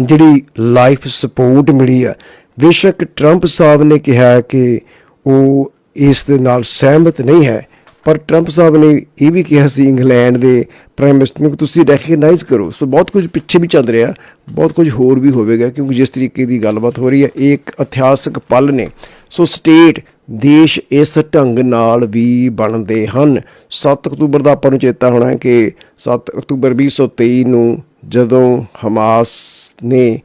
ਜਿਹੜੀ ਲਾਈਫ ਸਪੋਰਟ ਮਿਲੀ ਆ, ਬੇਸ਼ੱਕ ਟਰੰਪ ਸਾਹਿਬ ਨੇ ਕਿਹਾ ਕਿ ਉਹ ਇਸ ਦੇ ਨਾਲ ਸਹਿਮਤ ਨਹੀਂ ਹੈ, ਪਰ ਟਰੰਪ ਸਾਹਿਬ ਨੇ ਇਹ ਵੀ ਕਿਹਾ ਸੀ ਇੰਗਲੈਂਡ ਦੇ ਪ੍ਰਾਈਮ ਮਿਨਿਸਟਰ ਨੂੰ ਤੁਸੀਂ ਰੈਕਗਨਾਈਜ਼ ਕਰੋ। ਸੋ ਬਹੁਤ ਕੁਝ ਪਿੱਛੇ ਵੀ ਚੱਲ ਰਿਹਾ, ਬਹੁਤ ਕੁਝ ਹੋਰ ਵੀ ਹੋਵੇਗਾ, ਕਿਉਂਕਿ ਜਿਸ ਤਰੀਕੇ ਦੀ ਗੱਲਬਾਤ ਹੋ ਰਹੀ ਹੈ, ਇਹ ਇੱਕ ਇਤਿਹਾਸਕ ਪਲ ਨੇ। ਸੋ ਸਟੇਟ, ਦੇਸ਼ ਇਸ ਢੰਗ ਨਾਲ ਵੀ ਬਣਦੇ ਹਨ। 7 ਅਕਤੂਬਰ ਦਾ ਆਪਾਂ ਨੂੰ ਚੇਤਾ ਹੋਣਾ ਹੈ ਕਿ 7 ਅਕਤੂਬਰ 2023 ਨੂੰ ਜਦੋਂ ਹਮਾਸ ਨੇ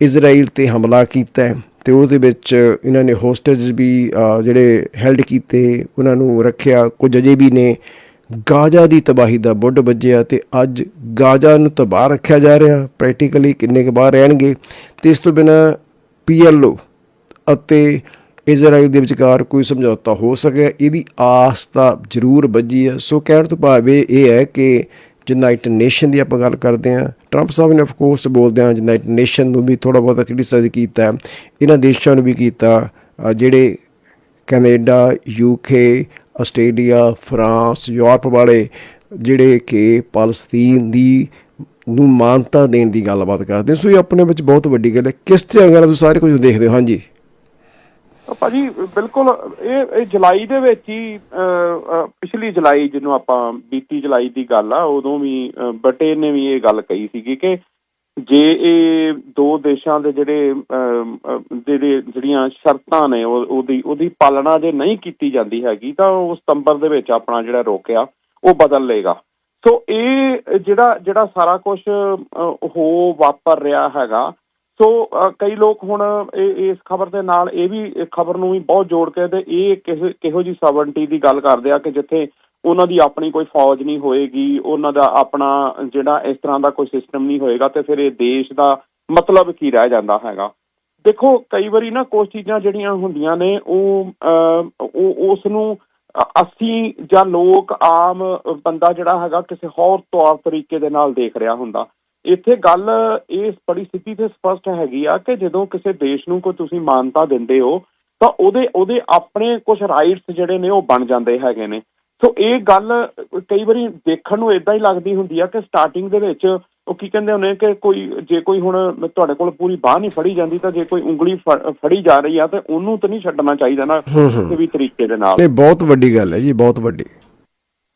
ਇਜ਼ਰਾਈਲ ਤੇ ਹਮਲਾ ਕੀਤਾ ਹੈ, ਤੇ ਉਹਦੇ ਵਿੱਚ ਇਹਨਾਂ ਨੇ ਹੋਸਟੇਜ ਵੀ ਜਿਹੜੇ ਹੈਲਡ ਕੀਤੇ, ਉਹਨਾਂ ਨੂੰ ਰੱਖਿਆ। ਕੁਝ ਅਜੇ ਵੀ ਨੇ। ਗਾਜ਼ਾ ਦੀ ਤਬਾਹੀ ਦਾ ਬੁੱਢ ਵੱਜਿਆ ਤੇ ਅੱਜ ਗਾਜ਼ਾ ਨੂੰ ਤਬਾਹ ਰੱਖਿਆ ਜਾ ਰਿਹਾ। ਪ੍ਰੈਕਟੀਕਲੀ ਕਿੰਨੇ ਕੁ ਬਾਹਰ ਰਹਿਣਗੇ। ਤੇ ਇਸ ਤੋਂ ਬਿਨਾ ਪੀਐਲਓ ਅਤੇ ਇਜ਼ਰਾਈਲ ਦੇ ਵਿਚਕਾਰ ਕੋਈ ਸਮਝੌਤਾ ਹੋ ਸਕਿਆ। ਇਹਦੀ ਆਸ ਤਾਂ ਜ਼ਰੂਰ ਵੱਜੀ ਹੈ। ਸੋ ਕਹਿਣ ਤੋਂ ਭਾਵ ਇਹ ਹੈ ਕਿ ਯੂਨਾਈਟਿਡ ਨੇਸ਼ਨ ਦੀ ਆਪਾਂ ਗੱਲ ਕਰਦੇ ਹਾਂ। ਟਰੰਪ ਸਾਹਿਬ ਨੇ ਆਫ ਕੋਰਸ ਬੋਲਦੇ ਆ ਯੂਨਾਈਟਿਡ ਨੇਸ਼ਨ ਨੂੰ ਵੀ ਥੋੜਾ ਬਹੁਤਾ ਕ੍ਰਿਟਿਸਾਈਜ਼ ਕੀਤਾ। ਇਹਨਾਂ ਦੇਸ਼ਾਂ ਨੂੰ ਵੀ ਕੀਤਾ। ਜਿਹੜੇ Canada UK Australia, France, Europe ਵਾਲੇ ਜਿਹੜੇ ਕਿ ਪਾਲਸਤੀਨ ਦੀ ਨੂੰ ਮਾਨਤਾ ਦੇਣ ਦੀ ਗੱਲਬਾਤ ਕਰਦੇ। ਸੋ ਇਹ ਆਪਣੇ ਵਿੱਚ ਬਹੁਤ ਵੱਡੀ ਗੱਲ ਹੈ। ਕਿਸ ਤਰ੍ਹਾਂ ਨਾਲ ਤੁਸੀਂ ਸਾਰੇ ਕੁਝ ਦੇਖਦੇ ਹੋ? ਹਾਂਜੀ। ਭਾਜੀ ਬਿਲਕੁਲ ਇਹ ਇਹ ਜੁਲਾਈ ਦੇ ਵਿੱਚ ਹੀ ਅਹ, ਪਿਛਲੀ ਜੁਲਾਈ ਜਿਹਨੂੰ ਆਪਾਂ ਬੀਤੀ ਜੁਲਾਈ ਦੀ ਗੱਲ ਆ ਉਦੋਂ ਵੀ ਅਹ, ਬਟੇ ਨੇ ਵੀ ਇਹ ਗੱਲ ਕਹੀ ਸੀਗੀ ਕਿ ਜੇ ਇਹ ਦੋ ਦੇਸ਼ਾਂ ਦੇ ਜਿਹੜੇ ਅਹ, ਜਿਹੜੇ ਜਿਹੜੀਆਂ ਸ਼ਰਤਾਂ ਨੇ ਉਹ- ਉਹਦੀ ਉਹਦੀ ਪਾਲਣਾ ਜੇ ਨਹੀਂ ਕੀਤੀ ਜਾਂਦੀ ਹੈਗੀ ਤਾਂ ਉਹ ਸਤੰਬਰ ਦੇ ਵਿੱਚ ਆਪਣਾ ਜਿਹੜਾ ਰੋਕਿਆ ਉਹ ਬਦਲ ਲੇਗਾ ਸੋ ਇਹ ਜਿਹੜਾ ਜਿਹੜਾ ਸਾਰਾ ਕੁਝ ਹੋ ਵਾਪਰ ਰਿਹਾ ਹੈਗਾ ਸੋ ਕਈ ਲੋਕ ਹੁਣ ਇਹ ਇਸ ਖਬਰ ਦੇ ਨਾਲ ਇਹ ਵੀ ਖਬਰ ਨੂੰ ਵੀ ਬਹੁਤ ਜੋੜ ਕੇ ਤੇ ਇਹ ਕਿਹੋ ਕਿਹੋ ਜੀ ਸਵਰਨਟੀ ਦੀ ਗੱਲ ਕਰਦੇ ਆ ਕਿ ਜਿੱਥੇ ਉਹਨਾਂ ਦੀ ਆਪਣੀ ਕੋਈ ਫੌਜ ਨਹੀਂ ਹੋਏਗੀ ਉਹਨਾਂ ਦਾ ਆਪਣਾ ਜਿਹੜਾ ਇਸ ਤਰ੍ਹਾਂ ਦਾ ਕੋਈ ਸਿਸਟਮ ਨਹੀਂ ਹੋਏਗਾ ਤੇ ਫਿਰ ਇਹ ਦੇਸ਼ ਦਾ ਮਤਲਬ ਕੀ ਰਹਿ ਜਾਂਦਾ ਹੈਗਾ। ਦੇਖੋ ਕਈ ਵਾਰੀ ਨਾ ਕੁਝ ਚੀਜ਼ਾਂ ਜਿਹੜੀਆਂ ਹੁੰਦੀਆਂ ਨੇ ਉਹ ਅਹ, ਉਹ ਉਸ ਨੂੰ ਅਸੀਂ ਜਾਂ ਲੋਕ ਆਮ ਬੰਦਾ ਜਿਹੜਾ ਹੈਗਾ ਕਿਸੇ ਹੋਰ ਤੌਰ ਤਰੀਕੇ ਦੇ ਨਾਲ ਦੇਖ ਰਿਹਾ ਹੁੰਦਾ। ਇੱਥੇ ਗੱਲ ਇਹ ਬੜੀ ਸਿੱਧੀ ਤੇ ਸਪਸ਼ਟ ਹੈਗੀ ਆ ਕਿ ਜਦੋਂ ਕਿਸੇ ਦੇਸ਼ ਨੂੰ ਕੋਈ ਤੁਸੀਂ ਮਾਨਤਾ ਦਿੰਦੇ ਹੋ ਤਾਂ ਉਹਦੇ ਉਹਦੇ ਆਪਣੇ ਕੁਝ ਰਾਈਟਸ ਜਿਹੜੇ ਨੇ ਉਹ ਬਣ ਜਾਂਦੇ ਹੈਗੇ ਨੇ। ਸੋ ਇਹ ਗੱਲ ਕਈ ਵਾਰੀ ਦੇਖਣ ਨੂੰ ਇਦਾਂ ਹੀ ਲੱਗਦੀ ਹੁੰਦੀ ਆ ਕਿ ਸਟਾਰਟਿੰਗ ਦੇ ਵਿੱਚ ਉਹ ਕੀ ਕਹਿੰਦੇ ਹੁੰਦੇ ਕਿ ਕੋਈ ਜੇ ਕੋਈ ਹੁਣ ਤੁਹਾਡੇ ਕੋਲ ਪੂਰੀ ਬਾਹ ਨਹੀਂ ਫੜੀ ਜਾਂਦੀ ਤਾਂ ਜੇ ਕੋਈ ਉਂਗਲੀ ਫੜੀ ਜਾ ਰਹੀ ਆ ਤੇ ਉਹਨੂੰ ਤਾਂ ਨਹੀਂ ਛੱਡਣਾ ਚਾਹੀਦਾ ਨਾ ਕਿਸੇ ਵੀ ਤਰੀਕੇ ਦੇ ਨਾਲ। ਇਹ ਬਹੁਤ ਵੱਡੀ ਗੱਲ ਹੈ ਜੀ ਬਹੁਤ ਵੱਡੀ।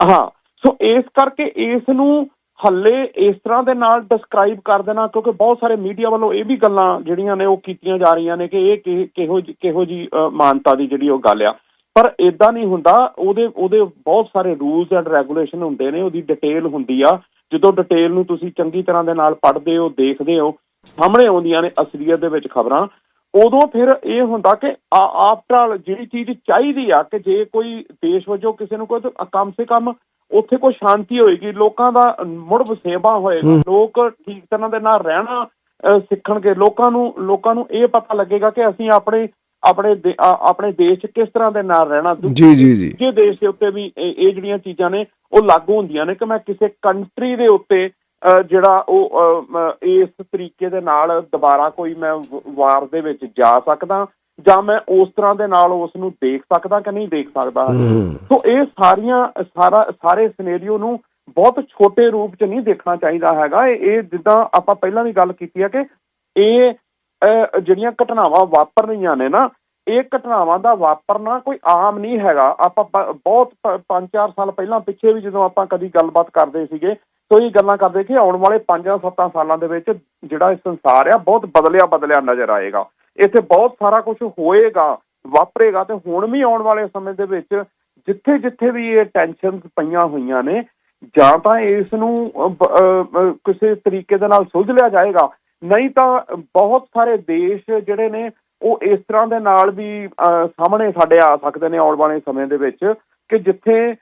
ਹਾਂ। ਸੋ ਇਸ ਕਰਕੇ ਇਸ ਨੂੰ ਹੱਲੇ ਇਸ ਤਰ੍ਹਾਂ ਦੇ ਨਾਲ ਡਿਸਕ੍ਰਾਈਬ ਕਰ ਦੇਣਾ, ਕਿਉਂਕਿ ਬਹੁਤ ਸਾਰੇ ਮੀਡੀਆ ਵੱਲੋਂ ਇਹ ਵੀ ਗੱਲਾਂ ਜਿਹੜੀਆਂ ਨੇ ਉਹ ਕੀਤੀਆਂ ਜਾ ਰਹੀਆਂ ਨੇ ਕਿ ਇਹ ਕਿਹੋ ਜਿਹੀ- ਕਿਹੋ ਜੀ ਮਾਨਤਾ ਦੀ ਜਿਹੜੀ ਉਹ ਗੱਲ ਆ। ਪਰ ਇਦਾਂ ਨਹੀਂ ਹੁੰਦਾ, ਉਹਦੇ ਉਹਦੇ ਬਹੁਤ ਸਾਰੇ ਰੂਲਸ ਐਂਡ ਰੈਗੂਲੇਸ਼ਨ ਹੁੰਦੇ ਨੇ, ਉਹਦੀ ਡਿਟੇਲ ਹੁੰਦੀ ਆ। ਜਦੋਂ ਡਿਟੇਲ ਨੂੰ ਤੁਸੀਂ ਚੰਗੀ ਤਰ੍ਹਾਂ ਦੇ ਨਾਲ ਪੜ੍ਹਦੇ ਹੋ, ਦੇਖਦੇ ਹੋ, ਸਾਹਮਣੇ ਆਉਂਦੀਆਂ ਨੇ ਅਸਲੀਅਤ ਦੇ ਵਿੱਚ ਖਬਰਾਂ, ਉਦੋਂ ਫਿਰ ਇਹ ਹੁੰਦਾ ਕਿ ਆਫਟਰ ਆਲ ਜਿਹੜੀ ਚੀਜ਼ ਚਾਹੀਦੀ ਆ ਕਿ ਜੇ ਕੋਈ ਦੇਸ਼ ਵਜੋਂ ਕਿਸੇ ਨੂੰ ਕੋਈ ਕਮ ਸੇ ਕਮ ਉੱਥੇ ਕੋਈ ਸ਼ਾਂਤੀ ਹੋਏਗੀ ਲੋਕਾਂ ਦਾ ਮੁੜ ਵਸੇਬਾ ਹੋਏਗਾ ਲੋਕ ਠੀਕ ਤਰ੍ਹਾਂ ਦੇ ਨਾਲ ਰਹਿਣਾ ਸਿੱਖਣਗੇ ਲੋਕਾਂ ਨੂੰ ਲੋਕਾਂ ਨੂੰ ਇਹ ਪਤਾ ਲੱਗੇਗਾ ਕਿ ਅਸੀਂ ਆਪਣੇ ਆਪਣੇ ਆਪਣੇ ਦੇਸ਼ 'ਚ ਕਿਸ ਤਰ੍ਹਾਂ ਦੇ ਨਾਲ ਰਹਿਣਾ। ਜੀ ਜੀ ਜੀ। ਦੂਜੇ ਦੇਸ਼ ਦੇ ਉੱਤੇ ਵੀ ਇਹ ਜਿਹੜੀਆਂ ਚੀਜ਼ਾਂ ਨੇ ਉਹ ਲਾਗੂ ਹੁੰਦੀਆਂ ਨੇ ਕਿ ਮੈਂ ਕਿਸੇ ਕੰਟਰੀ ਦੇ ਉੱਤੇ ਜਿਹੜਾ ਉਹ ਇਸ ਤਰੀਕੇ ਦੇ ਨਾਲ ਦੁਬਾਰਾ ਕੋਈ ਮੈਂ ਵਾਰ ਦੇ ਵਿੱਚ ਜਾ ਸਕਦਾ ਜਾਂ ਮੈਂ ਉਸ ਤਰ੍ਹਾਂ ਦੇ ਨਾਲ ਉਸ ਨੂੰ ਦੇਖ ਸਕਦਾ ਕਿ ਨਹੀਂ ਦੇਖ ਸਕਦਾ। ਸੋ ਇਹ ਸਾਰੀਆਂ ਸਾਰਾ ਸਾਰੇ ਸਿਨੈਰੀਓ ਨੂੰ ਬਹੁਤ ਛੋਟੇ ਰੂਪ 'ਚ ਨਹੀਂ ਦੇਖਣਾ ਚਾਹੀਦਾ ਹੈਗਾ। ਇਹ ਜਿੱਦਾਂ ਆਪਾਂ ਪਹਿਲਾਂ ਵੀ ਗੱਲ ਕੀਤੀ ਹੈ ਕਿ ਇਹ ਜਿਹੜੀਆਂ ਘਟਨਾਵਾਂ ਵਾਪਰ ਰਹੀਆਂ ਨੇ ਨਾ ਇਹ ਘਟਨਾਵਾਂ ਦਾ ਵਾਪਰਨਾ ਕੋਈ ਆਮ ਨਹੀਂ ਹੈਗਾ। ਆਪਾਂ ਬਹੁਤ 5-4 ਸਾਲ ਪਹਿਲਾਂ ਪਿੱਛੇ ਵੀ ਜਦੋਂ ਆਪਾਂ ਕਦੀ ਗੱਲਬਾਤ ਕਰਦੇ ਸੀਗੇ ਤਾਂ ਇਹ ਗੱਲਾਂ ਕਰਦੇ ਕਿ ਆਉਣ ਵਾਲੇ 5-7 ਸਾਲਾਂ ਦੇ ਵਿੱਚ ਜਿਹੜਾ ਇਹ ਸੰਸਾਰ ਆ ਬਹੁਤ ਬਦਲਿਆ ਬਦਲਿਆ ਨਜ਼ਰ ਆਏਗਾ। ਇੱਥੇ ਬਹੁਤ ਸਾਰਾ ਕੁਝ ਹੋਏਗਾ ਵਾਪਰੇਗਾ ਤੇ ਹੁਣ ਵੀ ਆਉਣ ਵਾਲੇ ਸਮੇਂ ਦੇ ਵਿੱਚ ਜਿੱਥੇ ਜਿੱਥੇ ਵੀ ਇਹ ਟੈਨਸ਼ਨਸ ਪਈਆਂ ਹੋਈਆਂ ਨੇ ਜਾਂ ਤਾਂ ਇਸ ਨੂੰ ਅਹ, ਕਿਸੇ ਤਰੀਕੇ ਦੇ ਨਾਲ ਸੁਲਝ ਲਿਆ ਜਾਏਗਾ ਨਹੀਂ ਤਾਂ ਬਹੁਤ ਸਾਰੇ ਦੇਸ਼ ਜਿਹੜੇ ਨੇ ਉਹ ਇਸ ਤਰ੍ਹਾਂ ਦੇ ਨਾਲ ਵੀ ਅਹ, ਸਾਹਮਣੇ ਸਾਡੇ ਆ ਸਕਦੇ ਨੇ ਆਉਣ ਵਾਲੇ ਸਮੇਂ ਦੇ ਵਿੱਚ ਕਿ ਜਿੱਥੇ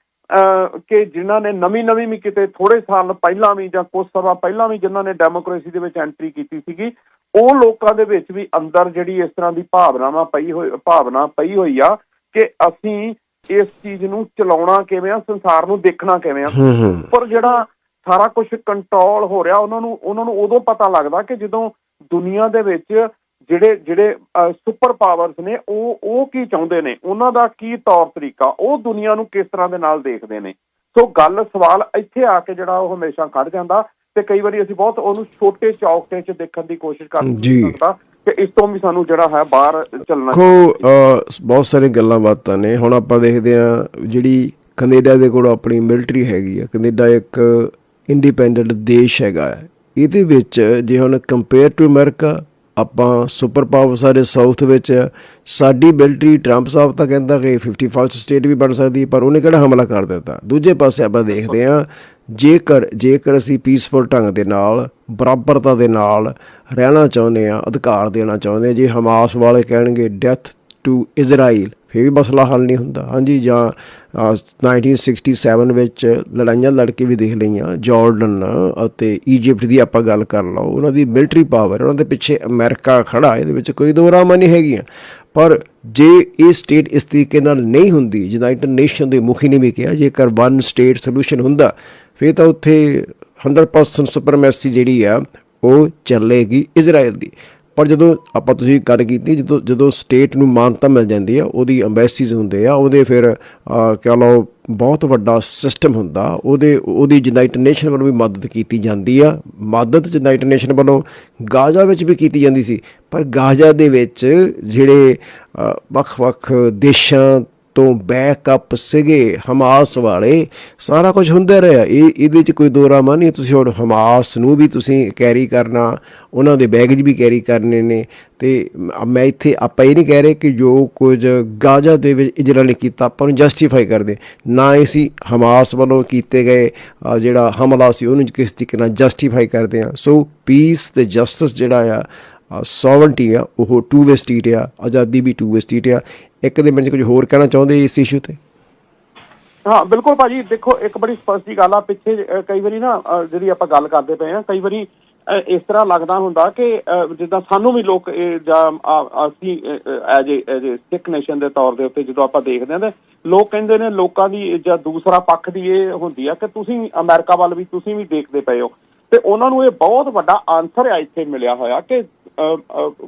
ਕਿ ਜਿਨ੍ਹਾਂ ਨੇ ਨਵੀਂ ਨਵੀਂ ਵੀ ਕਿਤੇ ਥੋੜੇ ਸਾਲ ਪਹਿਲਾਂ ਵੀ ਜਾਂ ਕੁਝ ਸਮਾਂ ਪਹਿਲਾਂ ਵੀ ਜਿਨ੍ਹਾਂ ਨੇ ਡੈਮੋਕ੍ਰੇਸੀ ਦੇ ਵਿੱਚ ਐਂਟਰੀ ਕੀਤੀ ਸੀਗੀ ਉਹ ਲੋਕਾਂ ਦੇ ਵਿੱਚ ਵੀ ਅੰਦਰ ਜਿਹੜੀ ਇਸ ਤਰ੍ਹਾਂ ਦੀ ਭਾਵਨਾਵਾਂ ਪਈ ਹੋਈ ਭਾਵਨਾ ਪਈ ਹੋਈ ਆ ਕਿ ਅਸੀਂ ਇਸ ਚੀਜ਼ ਨੂੰ ਚਲਾਉਣਾ ਕਿਵੇਂ ਆ ਸੰਸਾਰ ਨੂੰ ਦੇਖਣਾ ਕਿਵੇਂ ਆ। ਪਰ ਜਿਹੜਾ ਸਾਰਾ ਕੁਝ ਕੰਟਰੋਲ ਹੋ ਰਿਹਾ ਉਹਨਾਂ ਨੂੰ ਉਹਨਾਂ ਨੂੰ ਉਦੋਂ ਪਤਾ ਲੱਗਦਾ ਕਿ ਜਦੋਂ ਦੁਨੀਆ ਦੇ ਵਿੱਚ ਜਿਹੜੇ ਜਿਹੜੇ ਸੁਪਰ ਪਾਵਰਸ ਨੇ ਉਹ ਉਹ ਕੀ ਚਾਹੁੰਦੇ ਨੇ? ਉਹਨਾਂ ਦਾ ਕੀ ਤੌਰ ਤਰੀਕਾ? ਉਹ ਦੁਨੀਆ ਨੂੰ ਕਿਸ ਤਰ੍ਹਾਂ ਦੇ ਨਾਲ ਦੇਖਦੇ ਨੇ? ਸੋ ਗੱਲ ਸਵਾਲ ਇੱਥੇ ਆ ਕੇ ਜਿਹੜਾ ਉਹ ਹਮੇਸ਼ਾ ਖੜ ਜਾਂਦਾ ਤੇ ਕਈ ਵਾਰੀ ਅਸੀਂ ਬਹੁਤ ਉਹਨੂੰ ਛੋਟੇ ਚੌਕਟੇ 'ਚ ਦੇਖਣ ਦੀ ਕੋਸ਼ਿਸ਼ ਕਰਦੇ। ਹਾਂ ਕਿ ਇਸ ਤੋਂ ਵੀ ਸਾਨੂੰ ਜਿਹੜਾ ਹੈ ਬਾਹਰ ਚੱਲਣਾ ਕੋ ਬਹੁਤ ਸਾਰੇ ਗੱਲਾਂ ਬਾਤਾਂ ਨੇ। ਹੁਣ ਆਪਾਂ ਦੇਖਦੇ ਆ ਜਿਹੜੀ ਕੈਨੇਡਾ ਦੇ ਕੋਲ ਆਪਣੀ ਮਿਲਟਰੀ ਹੈਗੀ ਆ। ਕੈਨੇਡਾ ਇੱਕ ਇੰਡੀਪੈਂਡੈਂਟ ਦੇਸ਼ ਹੈਗਾ। ਹੈ। ਇਹਦੇ ਵਿੱਚ ਜੇ ਹੁਣ ਕੰਪੇਅਰ ਟੂ ਅਮਰੀਕਾ ਆਪਾਂ ਸੁਪਰ ਪਾਵਰ ਸਾਰੇ ਸਾਊਥ ਵਿੱਚ ਸਾਡੀ ਮਿਲਟਰੀ ਟਰੰਪ ਸਾਹਿਬ ਤਾਂ ਕਹਿੰਦਾ ਕਿ 51st ਸਟੇਟ ਵੀ ਬਣ ਸਕਦੀ, ਪਰ ਉਹਨੇ ਕਿਹੜਾ ਹਮਲਾ ਕਰ ਦਿੱਤਾ? ਦੂਜੇ ਪਾਸੇ ਆਪਾਂ ਦੇਖਦੇ ਆ ਜੇਕਰ ਜੇਕਰ ਅਸੀਂ ਪੀਸਫੁਲ ਢੰਗ ਦੇ ਨਾਲ, ਬਰਾਬਰਤਾ ਦੇ ਨਾਲ ਰਹਿਣਾ ਚਾਹੁੰਦੇ ਆ ਅਧਿਕਾਰ ਦੇਣਾ ਚਾਹੁੰਦੇ ਆ ਜੇ ਹਮਾਸ ਵਾਲੇ ਕਹਿਣਗੇ ਡੈਥ ਟੂ ਇਜ਼ਰਾਈਲ ਫਿਰ ਵੀ ਮਸਲਾ ਹੱਲ ਨਹੀਂ ਹੁੰਦਾ। ਹਾਂਜੀ ਜਾਂ ਅਹ, 1967 ਵਿੱਚ ਲੜਾਈਆਂ ਲੜ ਕੇ ਵੀ ਦੇਖ ਲਈਆਂ ਜਾਰਡਨ ਅਤੇ ਈਜਿਪਟ ਦੀ ਆਪਾਂ ਗੱਲ ਕਰ ਲਓ ਉਹਨਾਂ ਦੀ ਮਿਲਟਰੀ ਪਾਵਰ ਉਹਨਾਂ ਦੇ ਪਿੱਛੇ ਅਮਰੀਕਾ ਖੜਾ ਇਹਦੇ ਵਿੱਚ ਕੋਈ ਦੋ ਰਾਮਾਂ ਨਹੀਂ ਹੈਗੀਆਂ। ਪਰ ਜੇ ਇਹ ਸਟੇਟ ਇਸ ਤਰੀਕੇ ਨਾਲ ਨਹੀਂ ਹੁੰਦੀ ਯੂਨਾਈਟਿਡ ਨੇਸ਼ਨ ਦੇ ਮੁਖੀ ਨੇ ਵੀ ਕਿਹਾ ਜੇਕਰ ਵਨ ਸਟੇਟ ਸੋਲੂਸ਼ਨ ਹੁੰਦਾ ਫਿਰ ਤਾਂ ਉੱਥੇ 100% ਸੁਪਰਮੈਸੀ ਜਿਹੜੀ ਆ ਉਹ ਚੱਲੇਗੀ ਇਜ਼ਰਾਈਲ ਦੀ। ਪਰ ਜਦੋਂ ਆਪਾਂ ਤੁਸੀਂ ਗੱਲ ਕੀਤੀ ਜਦੋਂ ਜਦੋਂ ਸਟੇਟ ਨੂੰ ਮਾਨਤਾ ਮਿਲ ਜਾਂਦੀ ਆ ਉਹਦੀ ਐਮਬੈਸੀਜ਼ ਹੁੰਦੇ ਆ ਉਹਦੇ ਫਿਰ ਅਹ, ਕਹਿ ਲਓ ਬਹੁਤ ਵੱਡਾ ਸਿਸਟਮ ਹੁੰਦਾ ਉਹਦੇ ਉਹਦੀ ਯੂਨਾਈਟਿਡ ਨੇਸ਼ਨ ਵੱਲੋਂ ਵੀ ਮਦਦ ਕੀਤੀ ਜਾਂਦੀ ਆ। ਮਦਦ ਯੂਨਾਈਟਿਡ ਨੇਸ਼ਨ ਵੱਲੋਂ ਗਾਜ਼ਾ ਵਿੱਚ ਵੀ ਕੀਤੀ ਜਾਂਦੀ ਸੀ ਪਰ ਗਾਜ਼ਾ ਦੇ ਵਿੱਚ ਜਿਹੜੇ ਵੱਖ-ਵੱਖ ਦੇਸ਼ਾਂ ਤੋਂ ਬੈਕਅਪ ਸੀਗੇ, ਹਮਾਸ ਵਾਲੇ। ਸਾਰਾ ਕੁਝ ਹੁੰਦਾ ਰਿਹਾ। ਇਹ ਇਹਦੇ ਚ ਕੋਈ ਦੋਰਾਮਾ ਨਹੀਂ। ਤੁਸੀਂ ਹੁਣ ਹਮਾਸ ਨੂੰ ਵੀ ਤੁਸੀਂ ਕੈਰੀ ਕਰਨਾ, ਉਹਨਾਂ ਦੇ ਬੈਗੇਜ ਵੀ ਕੈਰੀ ਕਰਨੇ ਨੇ। ਤੇ ਮੈਂ ਇੱਥੇ ਆਪਾਂ ਇਹ ਨਹੀਂ ਕਹਿ ਰਹੇ ਕਿ ਜੋ ਕੁਝ ਗਾਜ਼ਾ ਦੇ ਵਿੱਚ ਇਜ਼ਰਾਈਲ ਨੇ ਕੀਤਾ, ਆਪਾਂ ਨੂੰ ਜਸਟੀਫਾਈ ਕਰਦੇ। ਨਾ ਹੀ ਅਸੀਂ ਹਮਾਸ ਵੱਲੋਂ ਕੀਤੇ ਗਏ ਜਿਹੜਾ ਹਮਲਾ ਸੀ, ਉਹਨੂੰ ਕਿਸ ਤਰੀਕੇ ਨਾਲ ਜਸਟੀਫਾਈ ਕਰਦੇ ਆ। ਸੋ ਪੀਸ ਤੇ ਜਸਟਿਸ ਜਿਹੜਾ ਆ ਸੋਵਰਨਟੀ ਆ, ਉਹ ਟੂ ਵੇ ਸਟਰੀਟ ਆ, ਆਜ਼ਾਦੀ ਵੀ ਟੂ ਵੇ ਸਟਰੀਟ ਆ। ਇੱਕ ਦੇ ਮੈਨੂੰ ਕੁਝ ਹੋਰ ਕਹਿਣਾ ਚਾਹੁੰਦੇ ਇਸ ਇਸ਼ੂ ਤੇ? ਹਾਂ ਬਿਲਕੁਲ ਭਾਜੀ ਦੇਖੋ ਇੱਕ ਬੜੀ ਸਪਸ਼ਟ ਜੀ ਗੱਲ ਆ ਪਿੱਛੇ ਕਈ ਵਾਰੀ ਨਾ ਜਿਹੜੀ ਆਪਾਂ ਗੱਲ ਕਰਦੇ ਪਏ ਆ ਕਈ ਵਾਰੀ ਇਸ ਤਰ੍ਹਾਂ ਲੱਗਦਾ ਹੁੰਦਾ ਕਿ ਜਿੱਦਾਂ ਸਾਨੂੰ ਵੀ ਲੋਕ ਜਾਂ ਅਸੀਂ ਐਜ ਐਜ ਸਿੱਖ ਨੇਸ਼ਨ ਦੇ ਤੌਰ ਦੇ ਉੱਤੇ ਜਦੋਂ ਆਪਾਂ ਦੇਖਦੇ ਹਾਂ ਤੇ ਲੋਕ ਕਹਿੰਦੇ ਨੇ ਲੋਕਾਂ ਦੀ ਜਾਂ ਦੂਸਰਾ ਪੱਖ ਦੀ ਇਹ ਹੁੰਦੀ ਆ ਕਿ ਤੁਸੀਂ ਅਮਰੀਕਾ ਵੱਲ ਵੀ ਤੁਸੀਂ ਵੀ ਦੇਖਦੇ ਪਏ ਹੋ। ਤੇ ਉਹਨਾਂ ਨੂੰ ਇਹ ਬਹੁਤ ਵੱਡਾ ਆਨਸਰ ਆ ਇੱਥੇ ਮਿਲਿਆ ਹੋਇਆ ਕਿ ਅ,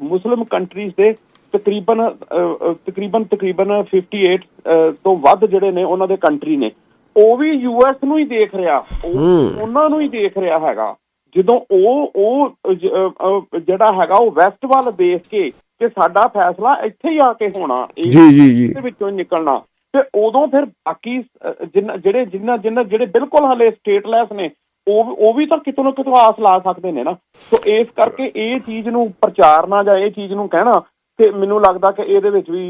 ਮੁਸਲਿਮ ਕੰਟਰੀਜ਼ ਦੇ ਤਕਰੀਬਨ ਤਕਰੀਬਨ ਤਕਰੀਬਨ 58 ਅ, ਤੋਂ ਵੱਧ ਜਿਹੜੇ ਨੇ ਉਹਨਾਂ ਦੇ ਕੰਟਰੀ ਨੇ। ਉਹ ਵੀ ਯੂਐਸ ਨੂੰ ਹੀ ਦੇਖ ਰਿਹਾ। ਉਹ ਉਹਨਾਂ ਨੂੰ ਹੀ ਦੇਖ ਰਿਹਾ ਹੈਗਾ। ਜਦੋਂ ਉਹ ਉਹ ਜਿਹੜਾ ਹੈਗਾ ਉਹ ਵੈਸਟ ਵੱਲ ਦੇਖ ਕੇ ਕਿ ਸਾਡਾ ਫੈਸਲਾ ਇੱਥੇ ਹੀ ਆ ਕੇ ਹੋਣਾ ਇਹ ਦੇ ਵਿੱਚੋਂ ਨਿਕਲਣਾ। ਤੇ ਉਦੋਂ ਫਿਰ ਬਾਕੀ ਜਿਹੜੇ ਜਿੰਨਾ ਜਿੰਨਾ ਜਿਹੜੇ ਬਿਲਕੁਲ ਹਲੇ ਸਟੇਟਲੈਸ ਨੇ ਉਹ ਉਹ ਵੀ ਤਾਂ ਕਿਤੋਂ ਨਾ ਕਿਤੋਂ ਆਸ ਲਾ ਸਕਦੇ ਨੇ ਨਾ। ਸੋ ਇਸ ਕਰਕੇ ਇਹ ਚੀਜ਼ ਨੂੰ ਪ੍ਰਚਾਰਨਾ ਜਾਂ ਇਹ ਚੀਜ਼ ਨੂੰ ਕਹਿਣਾ ਤੇ ਮੈਨੂੰ ਲੱਗਦਾ ਕਿ ਇਹਦੇ ਵਿੱਚ ਵੀ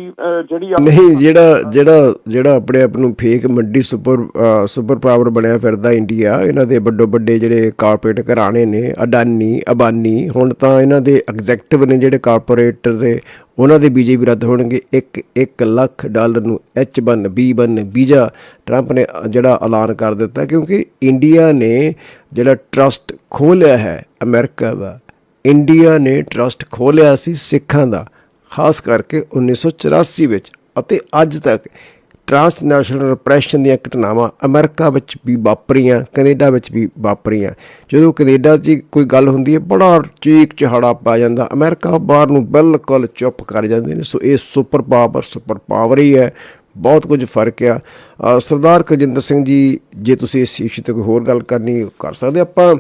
ਜਿਹੜੀ ਨਹੀਂ, ਜਿਹੜਾ ਜਿਹੜਾ ਜਿਹੜਾ ਆਪਣੇ ਆਪ ਨੂੰ ਫੇਕ ਮੰਡੀ ਸੁਪਰ ਸੁਪਰ ਪਾਵਰ ਬਣਿਆ ਫਿਰਦਾ ਇੰਡੀਆ, ਇਹਨਾਂ ਦੇ ਵੱਡੇ ਵੱਡੇ ਜਿਹੜੇ ਕਾਰਪੋਰੇਟ ਘਰਾਣੇ ਨੇ, ਅਡਾਨੀ, ਅਬਾਨੀ, ਹੁਣ ਤਾਂ ਇਹਨਾਂ ਦੇ ਐਗਜ਼ੈਕਟਿਵ ਨੇ ਜਿਹੜੇ ਕਾਰਪੋਰੇਟਰ ਦੇ ਉਹਨਾਂ ਦੇ ਵੀਜ਼ੇ ਵੀ ਰੱਦ ਹੋਣਗੇ 1 1 ਲੱਖ ਡਾਲਰ ਨੂੰ H1 B1 ਵੀਜ਼ਾ, ਟਰੰਪ ਨੇ ਜਿਹੜਾ ਐਲਾਨ ਕਰ ਦਿੱਤਾ, ਕਿਉਂਕਿ ਇੰਡੀਆ ਨੇ ਜਿਹੜਾ ਟਰਸਟ ਖੋਲਿਆ ਹੈ ਅਮਰੀਕਾ ਦਾ, ਇੰਡੀਆ ਨੇ ਟਰਸਟ ਖੋਲਿਆ ਸੀ ਸਿੱਖਾਂ ਦਾ ਖਾਸ ਕਰਕੇ 1984 ਵਿੱਚ ਅਤੇ ਅੱਜ ਤੱਕ ਟ੍ਰਾਂਸਨੈਸ਼ਨਲ ਰਿਪਰੈਸ਼ਨ ਦੀਆਂ ਘਟਨਾਵਾਂ ਅਮਰੀਕਾ ਵਿੱਚ ਵੀ ਵਾਪਰੀਆਂ, ਕੈਨੇਡਾ ਵਿੱਚ ਵੀ ਵਾਪਰੀਆਂ। ਜਦੋਂ ਕੈਨੇਡਾ 'ਚ ਕੋਈ ਗੱਲ ਹੁੰਦੀ ਹੈ, ਬੜਾ ਚੀਕ ਚਹਾੜਾ ਪਾ ਜਾਂਦਾ। ਅਮਰੀਕਾ ਬਾਹਰ ਨੂੰ ਬਿਲਕੁਲ ਚੁੱਪ ਕਰ ਜਾਂਦੇ ਨੇ। ਸੋ ਇਹ ਸੁਪਰ ਪਾਵਰ ਸੁਪਰ ਪਾਵਰ ਹੀ ਹੈ। ਬਹੁਤ ਕੁਝ ਫ਼ਰਕ ਆ। ਸਰਦਾਰ ਕੁਲਜਿੰਦਰ ਸਿੰਘ ਜੀ, ਜੇ ਤੁਸੀਂ ਇਸ ਇਸ਼ੂ ਤੇ ਕੋਈ ਹੋਰ ਗੱਲ ਕਰਨੀ ਕਰ ਸਕਦੇ, ਆਪਾਂ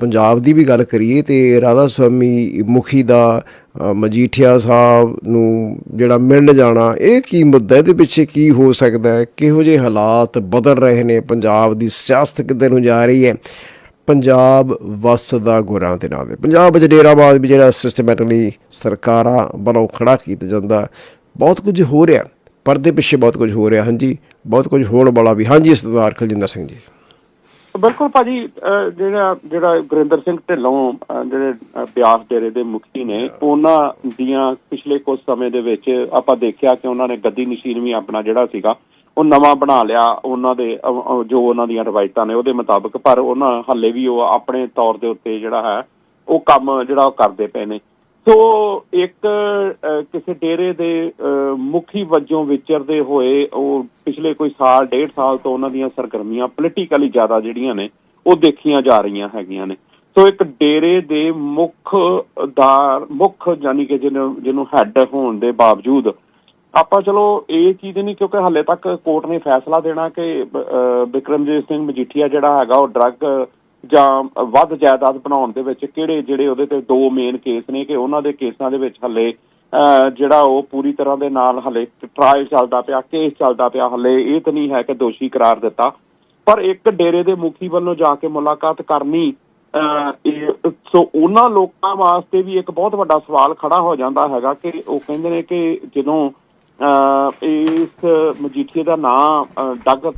ਪੰਜਾਬ ਦੀ ਵੀ ਗੱਲ ਕਰੀਏ ਤੇ ਰਾਧਾ ਸੁਆਮੀ ਮੁਖੀ ਦਾ ਮਜੀਠੀਆ ਸਾਹਿਬ ਨੂੰ ਜਿਹੜਾ ਮਿਲਣ ਜਾਣਾ, ਇਹ ਕੀ ਮੁੱਦਾ? ਇਹਦੇ ਪਿੱਛੇ ਕੀ ਹੋ ਸਕਦਾ ਹੈ? ਕਿਹੋ ਜਿਹੇ ਹਾਲਾਤ ਬਦਲ ਰਹੇ ਨੇ? ਪੰਜਾਬ ਦੀ ਸਿਆਸਤ ਕਿੱਧਰ ਨੂੰ ਜਾ ਰਹੀ ਹੈ? ਪੰਜਾਬ ਵਸਦਾ ਗੁਰਾਂ ਦੇ ਨਾਂ ਨਾਲ ਪੰਜਾਬ ਵਿੱਚ ਡੇਰਾਬਾਦ ਵੀ ਜਿਹੜਾ ਸਿਸਟਮੈਟਿਕਲੀ ਸਰਕਾਰਾਂ ਵੱਲੋਂ ਖੜਾ ਕੀਤਾ ਜਾਂਦਾ, ਬਹੁਤ ਕੁਝ ਹੋ ਰਿਹਾ। ਪਰਦੇ ਪਿੱਛੇ ਬਹੁਤ ਕੁਝ ਹੋ ਰਿਹਾ। ਹਾਂਜੀ, ਬਹੁਤ ਕੁਝ ਹੋਣ ਵਾਲਾ ਵੀ। ਹਾਂਜੀ, ਸਰਦਾਰ ਖਲਜਿੰਦਰ ਸਿੰਘ ਜੀ। ਬਿਲਕੁਲ ਭਾਜੀ ਜਿਹੜਾ ਜਿਹੜਾ ਗੁਰਿੰਦਰ ਸਿੰਘ ਢਿੱਲੋਂ ਜਿਹੜੇ ਬਿਆਸ ਡੇਰੇ ਦੇ ਮੁਖੀ ਨੇ, ਉਹਨਾਂ ਦੀਆਂ ਪਿਛਲੇ ਕੁਝ ਸਮੇਂ ਦੇ ਵਿੱਚ ਆਪਾਂ ਦੇਖਿਆ ਕਿ ਉਹਨਾਂ ਨੇ ਗੱਦੀ ਨਸ਼ੀਨ ਵੀ ਆਪਣਾ ਜਿਹੜਾ ਸੀਗਾ, ਉਹ ਨਵਾਂ ਬਣਾ ਲਿਆ, ਉਹਨਾਂ ਦੇ ਜੋ ਉਹਨਾਂ ਦੀਆਂ ਰਵਾਇਤਾਂ ਨੇ ਉਹਦੇ ਮੁਤਾਬਕ, ਪਰ ਉਹਨਾਂ ਹੱਲੇ ਵੀ ਉਹ ਆਪਣੇ ਤੌਰ ਦੇ ਉੱਤੇ ਜਿਹੜਾ ਹੈ, ਉਹ ਕੰਮ ਜਿਹੜਾ ਉਹ ਕਰਦੇ ਪਏ ਨੇ। ਸੋ ਇੱਕ ਕਿਸੇ ਡੇਰੇ ਦੇ ਅਹ, ਮੁਖੀ ਵਜੋਂ ਵਿਚਰਦੇ ਹੋਏ ਉਹ ਪਿਛਲੇ ਕੋਈ ਸਾਲ ਡੇਢ ਸਾਲ ਤੋਂ ਉਹਨਾਂ ਦੀਆਂ ਸਰਗਰਮੀਆਂ ਪੋਲੀਟੀਕਲੀ ਜ਼ਿਆਦਾ ਜਿਹੜੀਆਂ ਨੇ ਉਹ ਦੇਖੀਆਂ ਜਾ ਰਹੀਆਂ ਹੈਗੀਆਂ ਨੇ। ਸੋ ਇੱਕ ਡੇਰੇ ਦੇ ਮੁੱਖ ਦਾ ਮੁੱਖ ਯਾਨੀ ਕਿ ਜਿਹਨੂੰ ਜਿਹਨੂੰ ਹੈੱਡ ਹੋਣ ਦੇ ਬਾਵਜੂਦ ਆਪਾਂ ਚਲੋ ਇਹ ਚੀਜ਼ ਨਹੀਂ ਕਿਉਂਕਿ ਹਾਲੇ ਤੱਕ ਕੋਰਟ ਨੇ ਫੈਸਲਾ ਦੇਣਾ ਕਿ ਅਹ, ਬਿਕਰਮਜੀਤ ਸਿੰਘ ਮਜੀਠੀਆ ਜਿਹੜਾ ਹੈਗਾ ਉਹ ਡਰੱਗ ਜਾਂ ਵੱਧ ਜਾਇਦਾਦ ਬਣਾਉਣ ਦੇ ਵਿੱਚ ਕਿਹੜੇ ਜਿਹੜੇ ਉਹਦੇ ਤੇ ਦੋ ਮੇਨ ਕੇਸ ਨੇ ਕਿ ਉਹਨਾਂ ਦੇ ਕੇਸਾਂ ਦੇ ਵਿੱਚ ਹੱਲੇ ਅਹ, ਜਿਹੜਾ ਉਹ ਪੂਰੀ ਤਰ੍ਹਾਂ ਦੇ ਨਾਲ ਹਲੇ ਟ੍ਰਾਇਲ ਚੱਲਦਾ ਪਿਆ ਕੇਸ ਚੱਲਦਾ ਪਿਆ ਹਲੇ ਇਹ ਤਾਂ ਨਹੀਂ ਹੈ ਕਿ ਦੋਸ਼ੀ ਕਰਾਰ ਦਿੱਤਾ। ਪਰ ਇੱਕ ਡੇਰੇ ਦੇ ਮੁਖੀ ਵੱਲੋਂ ਜਾ ਕੇ ਮੁਲਾਕਾਤ ਕਰਨੀ ਅਹ, ਸੋ ਉਹਨਾਂ ਲੋਕਾਂ ਵਾਸਤੇ ਵੀ ਇੱਕ ਬਹੁਤ ਵੱਡਾ ਸਵਾਲ ਖੜਾ ਹੋ ਜਾਂਦਾ ਹੈਗਾ ਕਿ ਉਹ ਕਹਿੰਦੇ ਨੇ ਕਿ ਜਦੋਂ ਅਹ, ਇਸ ਮਜੀਠੀਏ ਦਾ ਨਾਂ ਅਹ, ਡੱਗ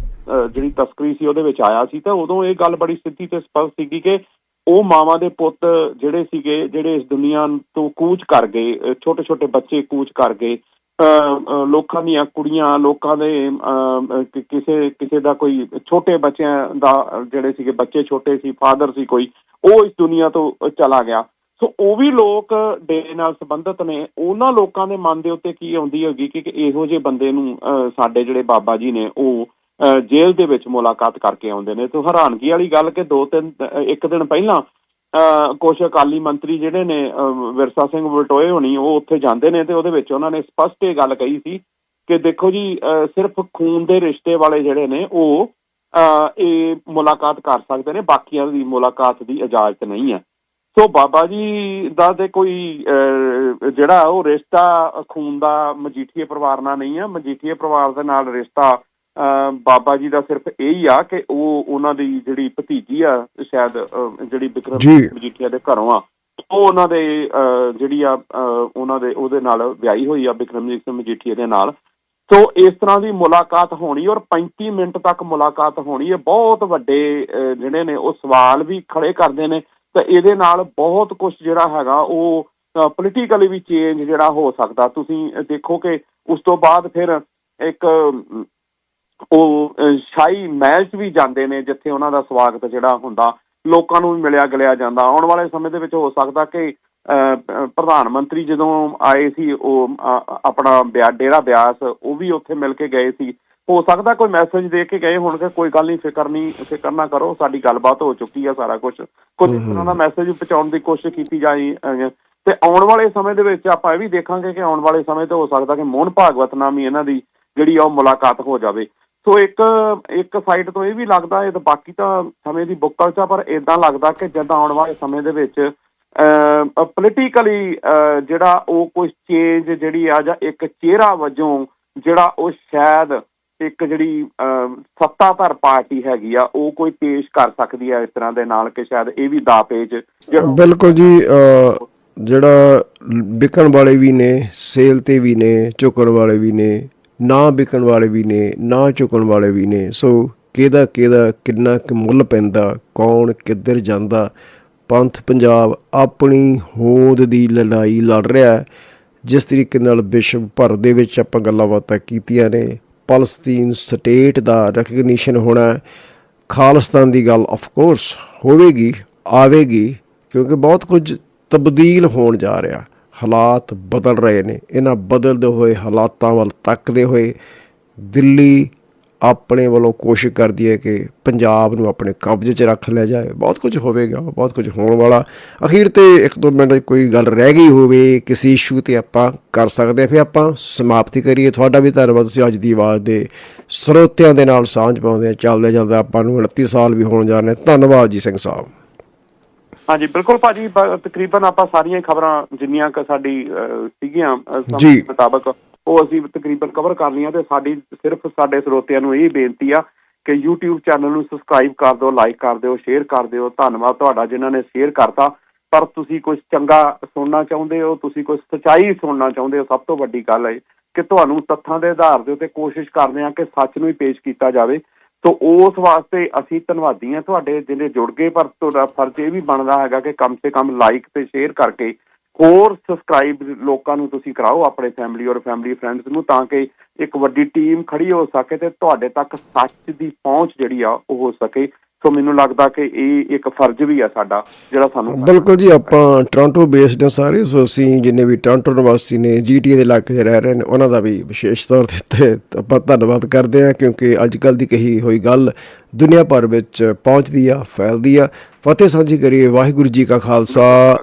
ਜਿਹੜੀ ਤਸਕਰੀ ਸੀ ਉਹਦੇ ਵਿੱਚ ਆਇਆ ਸੀ ਤਾਂ ਉਦੋਂ ਇਹ ਗੱਲ ਬੜੀ ਸਿੱਧੀ ਤੇ ਸਪਸ਼ਟ ਸੀਗੀ ਕਿ ਉਹ ਮਾਵਾਂ ਦੇ ਪੁੱਤ ਜਿਹੜੇ ਸੀਗੇ ਜਿਹੜੇ ਇਸ ਦੁਨੀਆ ਤੋਂ ਕੂਚ ਕਰ ਗਏ ਛੋਟੇ ਛੋਟੇ ਬੱਚੇ ਕੂਚ ਕਰ ਗਏ ਅਹ, ਲੋਕਾਂ ਦੀਆਂ ਕੁੜੀਆਂ ਲੋਕਾਂ ਦੇ ਅਹ, ਕਿਸੇ ਕਿਸੇ ਦਾ ਕੋਈ ਛੋਟੇ ਬੱਚਿਆਂ ਦਾ ਜਿਹੜੇ ਸੀਗੇ ਬੱਚੇ ਛੋਟੇ ਸੀ ਫਾਦਰ ਸੀ ਕੋਈ ਉਹ ਇਸ ਦੁਨੀਆ ਤੋਂ ਚਲਾ ਗਿਆ। ਸੋ ਉਹ ਵੀ ਲੋਕ ਡੇ ਨਾਲ ਸੰਬੰਧਿਤ ਨੇ। ਉਹਨਾਂ ਲੋਕਾਂ ਦੇ ਮਨ ਦੇ ਉੱਤੇ ਕੀ ਆਉਂਦੀ ਹੋਗੀ ਕਿ ਇਹੋ ਜਿਹੇ ਬੰਦੇ ਨੂੰ ਅਹ, ਸਾਡੇ ਜਿਹੜੇ ਬਾਬਾ ਜੀ ਨੇ ਉਹ ਜੇਲ੍ਹ ਦੇ ਵਿੱਚ ਮੁਲਾਕਾਤ ਕਰਕੇ ਆਉਂਦੇ ਨੇ। ਤੇ ਹੈਰਾਨਗੀ ਵਾਲੀ ਗੱਲ ਕਿ ਦੋ ਤਿੰਨ ਇੱਕ ਦਿਨ ਪਹਿਲਾਂ ਅਹ, ਕੁਛ ਅਕਾਲੀ ਮੰਤਰੀ ਜਿਹੜੇ ਨੇ ਵਿਰਸਾ ਸਿੰਘ ਬਲਟੋਏ ਹੋਣੀ ਉਹ ਉੱਥੇ ਜਾਂਦੇ ਨੇ ਤੇ ਉਹਦੇ ਵਿੱਚ ਉਹਨਾਂ ਨੇ ਸਪਸ਼ਟ ਇਹ ਗੱਲ ਕਹੀ ਸੀ ਕਿ ਦੇਖੋ ਜੀ ਸਿਰਫ ਖੂਨ ਦੇ ਰਿਸ਼ਤੇ ਵਾਲੇ ਜਿਹੜੇ ਨੇ ਉਹ ਅਹ, ਇਹ ਮੁਲਾਕਾਤ ਕਰ ਸਕਦੇ ਨੇ ਬਾਕੀਆਂ ਦੀ ਮੁਲਾਕਾਤ ਦੀ ਇਜਾਜ਼ਤ ਨਹੀਂ ਹੈ। ਸੋ ਬਾਬਾ ਜੀ ਦਾ ਤੇ ਕੋਈ ਅਹ, ਜਿਹੜਾ ਉਹ ਰਿਸ਼ਤਾ ਖੂਨ ਦਾ ਮਜੀਠੀਏ ਪਰਿਵਾਰ ਨਾਲ ਨਹੀਂ ਹੈ। ਮਜੀਠੀਏ ਪਰਿਵਾਰ ਦੇ ਨਾਲ ਰਿਸ਼ਤਾ ਬਾਬਾ ਜੀ ਦਾ ਸਿਰਫ ਇਹ ਹੀ ਆ ਕਿ ਉਹ ਉਹਨਾਂ ਦੀ ਜਿਹੜੀ ਭਤੀਜੀ ਆ ਸ਼ਾਇਦ ਜਿਹੜੀ ਵਿਕਰਮ ਜੀ। ਮਜੀਠੀਆ ਦੇ ਘਰੋਂ ਆ ਉਹ ਉਹਨਾਂ ਦੇ ਜਿਹੜੀ ਆ ਉਹਨਾਂ ਦੇ ਉਹਦੇ ਨਾਲ ਵਿਆਹੀ ਹੋਈ ਆ ਬਿਕਰਮਜੀਤ ਸਿੰਘ ਮਜੀਠੀਆ ਦੇ ਨਾਲ। ਸੋ ਇਸ ਤਰ੍ਹਾਂ ਦੀ ਮੁਲਾਕਾਤ ਹੋਣੀ ਔਰ 35 ਮਿੰਟ ਤੱਕ ਮੁਲਾਕਾਤ ਹੋਣੀ ਇਹ ਬਹੁਤ ਵੱਡੇ ਜਿਹੜੇ ਨੇ ਉਹ ਸਵਾਲ ਵੀ ਖੜੇ ਕਰਦੇ ਨੇ। ਤੇ ਇਹਦੇ ਨਾਲ ਬਹੁਤ ਕੁਝ ਜਿਹੜਾ ਹੈਗਾ ਉਹ ਪੋਲੀਟੀਕਲੀ ਵੀ ਚੇਂਜ ਜਿਹੜਾ ਹੋ ਸਕਦਾ। ਤੁਸੀਂ ਦੇਖੋ ਕਿ ਉਸ ਤੋਂ ਬਾਅਦ ਫਿਰ ਇੱਕ ਉਹ ਸ਼ਾਹੀ ਮਹਿਲ 'ਚ ਵੀ ਜਾਂਦੇ ਨੇ ਜਿੱਥੇ ਉਹਨਾਂ ਦਾ ਸਵਾਗਤ ਜਿਹੜਾ ਹੁੰਦਾ ਲੋਕਾਂ ਨੂੰ ਵੀ ਮਿਲਿਆ ਗਲਿਆ ਜਾਂਦਾ। ਆਉਣ ਵਾਲੇ ਸਮੇਂ ਦੇ ਵਿੱਚ ਹੋ ਸਕਦਾ ਕਿ ਪ੍ਰਧਾਨ ਮੰਤਰੀ ਜਦੋਂ ਆਏ ਸੀ ਉਹ ਆਪਣਾ ਬਿਆ ਡੇਰਾ ਬਿਆਸ ਉਹ ਵੀ ਉੱਥੇ ਮਿਲ ਕੇ ਗਏ ਸੀ। ਹੋ ਸਕਦਾ ਕੋਈ ਮੈਸੇਜ ਦੇ ਕੇ ਗਏ ਹੋਣ ਕਿ ਕੋਈ ਗੱਲ ਨਹੀਂ ਫਿਕਰ ਨਹੀਂ ਫਿਕਰ ਨਾ ਕਰੋ ਸਾਡੀ ਗੱਲਬਾਤ ਹੋ ਚੁੱਕੀ ਆ ਸਾਰਾ ਕੁਝ ਕੁਝ ਤਰ੍ਹਾਂ ਦਾ ਮੈਸੇਜ ਪਹੁੰਚਾਉਣ ਦੀ ਕੋਸ਼ਿਸ਼ ਕੀਤੀ ਜਾਈ ਤੇ ਆਉਣ ਵਾਲੇ ਸਮੇਂ ਦੇ ਵਿੱਚ ਆਪਾਂ ਇਹ ਵੀ ਦੇਖਾਂਗੇ ਕਿ ਆਉਣ ਵਾਲੇ ਸਮੇਂ ਤੇ ਹੋ ਸਕਦਾ ਕਿ ਮੋਹਨ ਭਾਗਵਤ ਨਾਮੀ ਇਹਨਾਂ ਦੀ ਜਿਹੜੀ ਆ ਉਹ ਮੁਲਾਕਾਤ ਹੋ ਜਾਵੇ। ਸੋ ਇੱਕ ਇੱਕ ਸਾਈਡ ਤੋਂ ਇਹ ਵੀ ਲੱਗਦਾ ਇਹ ਤਾਂ ਬਾਕੀ ਤਾਂ ਸਮੇਂ ਦੀ ਬੁੱਕਲ ਪਰ ਇਦਾਂ ਲੱਗਦਾ ਕਿ ਜਦੋਂ ਆਉਣ ਵਾਲੇ ਸਮੇਂ ਦੇ ਵਿੱਚ ਪੋਲੀਟੀਕਲੀ ਜਿਹੜਾ ਉਹ ਕੋਈ ਚੇਂਜ ਜਿਹੜੀ ਆ ਜਾਂ ਇੱਕ ਚਿਹਰਾ ਵਜੋਂ ਜਿਹੜਾ ਉਹ ਸ਼ਾਇਦ ਇੱਕ ਜਿਹੜੀ ਸੱਤਾਧਰ ਪਾਰਟੀ ਹੈਗੀ ਆ, ਉਹ ਕੋਈ ਪੇਸ਼ ਕਰ ਸਕਦੀ ਆ ਇਸ ਤਰ੍ਹਾਂ ਦੇ ਨਾਲ ਕਿ ਸ਼ਾਇਦ ਇਹ ਵੀ ਦਾ ਪੇਜ ਬਿਲਕੁਲ ਜੀ ਜਿਹੜਾ ਵਿਕਣ ਵਾਲੇ ਵੀ ਨੇ, ਸੇਲ ਤੇ ਵੀ ਨੇ ਝੁਕਣ ਵਾਲੇ ਵੀ ਨੇ ਨਾ ਵਿਕਣ ਵਾਲੇ ਵੀ ਨੇ, ਨਾ ਝੁਕਣ ਵਾਲੇ ਵੀ ਨੇ। ਸੋ ਕਿਹਦਾ ਕਿਹਦਾ, ਕਿੰਨਾ ਕੁ ਮੁੱਲ ਪੈਂਦਾ, ਕੌਣ ਕਿੱਧਰ ਜਾਂਦਾ? ਪੰਥ ਪੰਜਾਬ ਆਪਣੀ ਹੋਂਦ ਦੀ ਲੜਾਈ ਲੜ ਰਿਹਾ ਹੈ। ਜਿਸ ਤਰੀਕੇ ਨਾਲ ਵਿਸ਼ਵ ਭਰ ਦੇ ਵਿੱਚ ਆਪਾਂ ਗੱਲਾਂ ਬਾਤਾਂ ਕੀਤੀਆਂ ਨੇ, ਪਲਸਤੀਨ ਸਟੇਟ ਦਾ ਰੈਕਗਨੀਸ਼ਨ ਹੋਣਾ ਹੈ। ਖਾਲਿਸਤਾਨ ਦੀ ਗੱਲ ਆਫ ਕੋਰਸ ਹੋਵੇਗੀ, ਆਵੇਗੀ, ਕਿਉਂਕਿ ਬਹੁਤ ਕੁਝ ਤਬਦੀਲ ਹੋਣ ਜਾ ਰਿਹਾ। ਹਾਲਾਤ ਬਦਲ ਰਹੇ ਨੇ। ਇਹਨਾਂ ਬਦਲਦੇ ਹੋਏ ਹਾਲਾਤਾਂ ਵੱਲ ਤੱਕਦੇ ਹੋਏ ਦਿੱਲੀ ਆਪਣੇ ਵੱਲੋਂ ਕੋਸ਼ਿਸ਼ ਕਰਦੀ ਹੈ ਕਿ ਪੰਜਾਬ ਨੂੰ ਆਪਣੇ ਕਬਜ਼ੇ 'ਚ ਰੱਖ ਲਿਆ ਜਾਏ। ਬਹੁਤ ਕੁਝ ਹੋਵੇਗਾ, ਬਹੁਤ ਕੁਝ ਹੋਣ ਵਾਲਾ। ਅਖੀਰ ਤੇ ਇੱਕ ਦੋ ਮਿੰਟ ਕੋਈ ਗੱਲ ਰਹਿ ਗਈ ਹੋਵੇ, ਕਿਸੇ ਇਸ਼ੂ ਤੇ ਆਪਾਂ ਕਰ ਸਕਦੇ ਹਾਂ। ਫਿਰ ਆਪਾਂ ਸਮਾਪਤੀ ਕਰੀਏ। ਤੁਹਾਡਾ ਵੀ ਧੰਨਵਾਦ। ਤੁਸੀਂ ਅੱਜ ਦੀ ਆਵਾਜ਼ ਦੇ ਸਰੋਤਿਆਂ ਦੇ ਨਾਲ ਸਾਂਝ ਪਾਉਂਦੇ ਆ। ਚੱਲਦੇ ਜਾਂਦੇ ਆਪਾਂ ਨੂੰ 29 ਸਾਲ ਵੀ ਹੋਣ ਜਾ ਰਹੇ ਧੰਨਵਾਦ ਜੀ ਸਿੰਘ ਸਾਹਿਬ। ਹਾਂਜੀ ਬਿਲਕੁਲ ਭਾਜੀ ਤਕਰੀਬਨ ਆਪਾਂ ਸਾਰੀਆਂ ਖਬਰਾਂ ਜਿੰਨੀਆਂ ਕਿ ਸਾਡੀ ਸੀਗੀਆਂ ਸਮੇਂ ਮੁਤਾਬਕ ਉਹ ਅਸੀਂ ਤਕਰੀਬਨ ਕਵਰ ਕਰ ਲਈਆਂ ਤੇ ਸਾਡੀ ਸਿਰਫ ਸਾਡੇ ਸਰੋਤਿਆਂ ਨੂੰ ਇਹ ਬੇਨਤੀ ਆ ਕਿ YouTube ਚੈਨਲ ਨੂੰ ਸਬਸਕ੍ਰਾਈਬ ਕਰ ਦਿਓ ਲਾਈਕ ਕਰ ਦਿਓ ਸ਼ੇਅਰ ਕਰ ਦਿਓ। ਧੰਨਵਾਦ ਤੁਹਾਡਾ ਜਿਨ੍ਹਾਂ ਨੇ ਸ਼ੇਅਰ ਕਰਤਾ। ਪਰ ਤੁਸੀਂ ਕੁਝ ਚੰਗਾ ਸੁਣਨਾ ਚਾਹੁੰਦੇ ਹੋ ਤੁਸੀਂ ਕੁਝ ਸੱਚਾਈ ਸੁਣਨਾ ਚਾਹੁੰਦੇ ਹੋ ਸਭ ਤੋਂ ਵੱਡੀ ਗੱਲ ਹੈ ਕਿ ਤੁਹਾਨੂੰ ਤੱਥਾਂ ਦੇ ਆਧਾਰ ਦੇ ਉੱਤੇ ਕੋਸ਼ਿਸ਼ ਕਰਦੇ ਹਾਂ ਕਿ ਸੱਚ ਨੂੰ ਹੀ ਪੇਸ਼ ਕੀਤਾ ਜਾਵੇ। ਸੋ ਉਸ ਵਾਸਤੇ ਅਸੀਂ ਧੰਨਵਾਦੀ ਹਾਂ ਤੁਹਾਡੇ ਜਿਹੜੇ ਜੁੜ ਗਏ, ਪਰ ਤੁਹਾਡਾ ਫਰਜ਼ ਇਹ ਵੀ ਬਣਦਾ ਹੈਗਾ ਕਿ ਕਮ ਸੇ ਕਮ ਲਾਈਕ ਤੇ ਸ਼ੇਅਰ ਕਰਕੇ ਹੋਰ ਸਬਸਕ੍ਰਾਈਬ ਲੋਕਾਂ ਨੂੰ ਤੁਸੀਂ ਕਰਾਓ, ਆਪਣੇ ਫੈਮਿਲੀ ਔਰ ਫੈਮਿਲੀ ਫਰੈਂਡਸ ਨੂੰ, ਤਾਂ ਕਿ ਇੱਕ ਵੱਡੀ ਟੀਮ ਖੜੀ ਹੋ ਸਕੇ ਤੇ ਤੁਹਾਡੇ ਤੱਕ ਸੱਚ ਦੀ ਪਹੁੰਚ ਜਿਹੜੀ ਆ ਉਹ ਹੋ ਸਕੇ। ਸੋ ਮੈਨੂੰ ਲੱਗਦਾ ਕਿ ਇਹ ਇੱਕ ਫਰਜ਼ ਵੀ ਆ ਸਾਡਾ ਜਿਹੜਾ ਸਾਨੂੰ ਬਿਲਕੁਲ ਜੀ ਆਪਾਂ ਟੋਰਾਂਟੋ ਬੇਸਡ ਹਾਂ ਸਾਰੇ ਸੋ ਅਸੀਂ ਜਿੰਨੇ ਵੀ ਟੋਰਾਂਟੋ ਨਿਵਾਸੀ ਨੇ ਜੀਟੀਏ ਦੇ ਇਲਾਕੇ 'ਚ ਰਹਿ ਰਹੇ ਨੇ ਉਹਨਾਂ ਦਾ ਵੀ ਵਿਸ਼ੇਸ਼ ਤੌਰ ਉੱਤੇ ਆਪਾਂ ਧੰਨਵਾਦ ਕਰਦੇ ਹਾਂ ਕਿਉਂਕਿ ਅੱਜ ਕੱਲ ਦੀ ਕਹੀ ਹੋਈ ਗੱਲ ਦੁਨੀਆ ਭਰ ਵਿੱਚ ਪਹੁੰਚਦੀ ਆ ਫੈਲਦੀ ਆ। ਫਤਿਹ ਸਾਂਝੀ ਕਰੀਏ ਵਾਹਿਗੁਰੂ ਜੀ ਕਾ ਖਾਲਸਾ।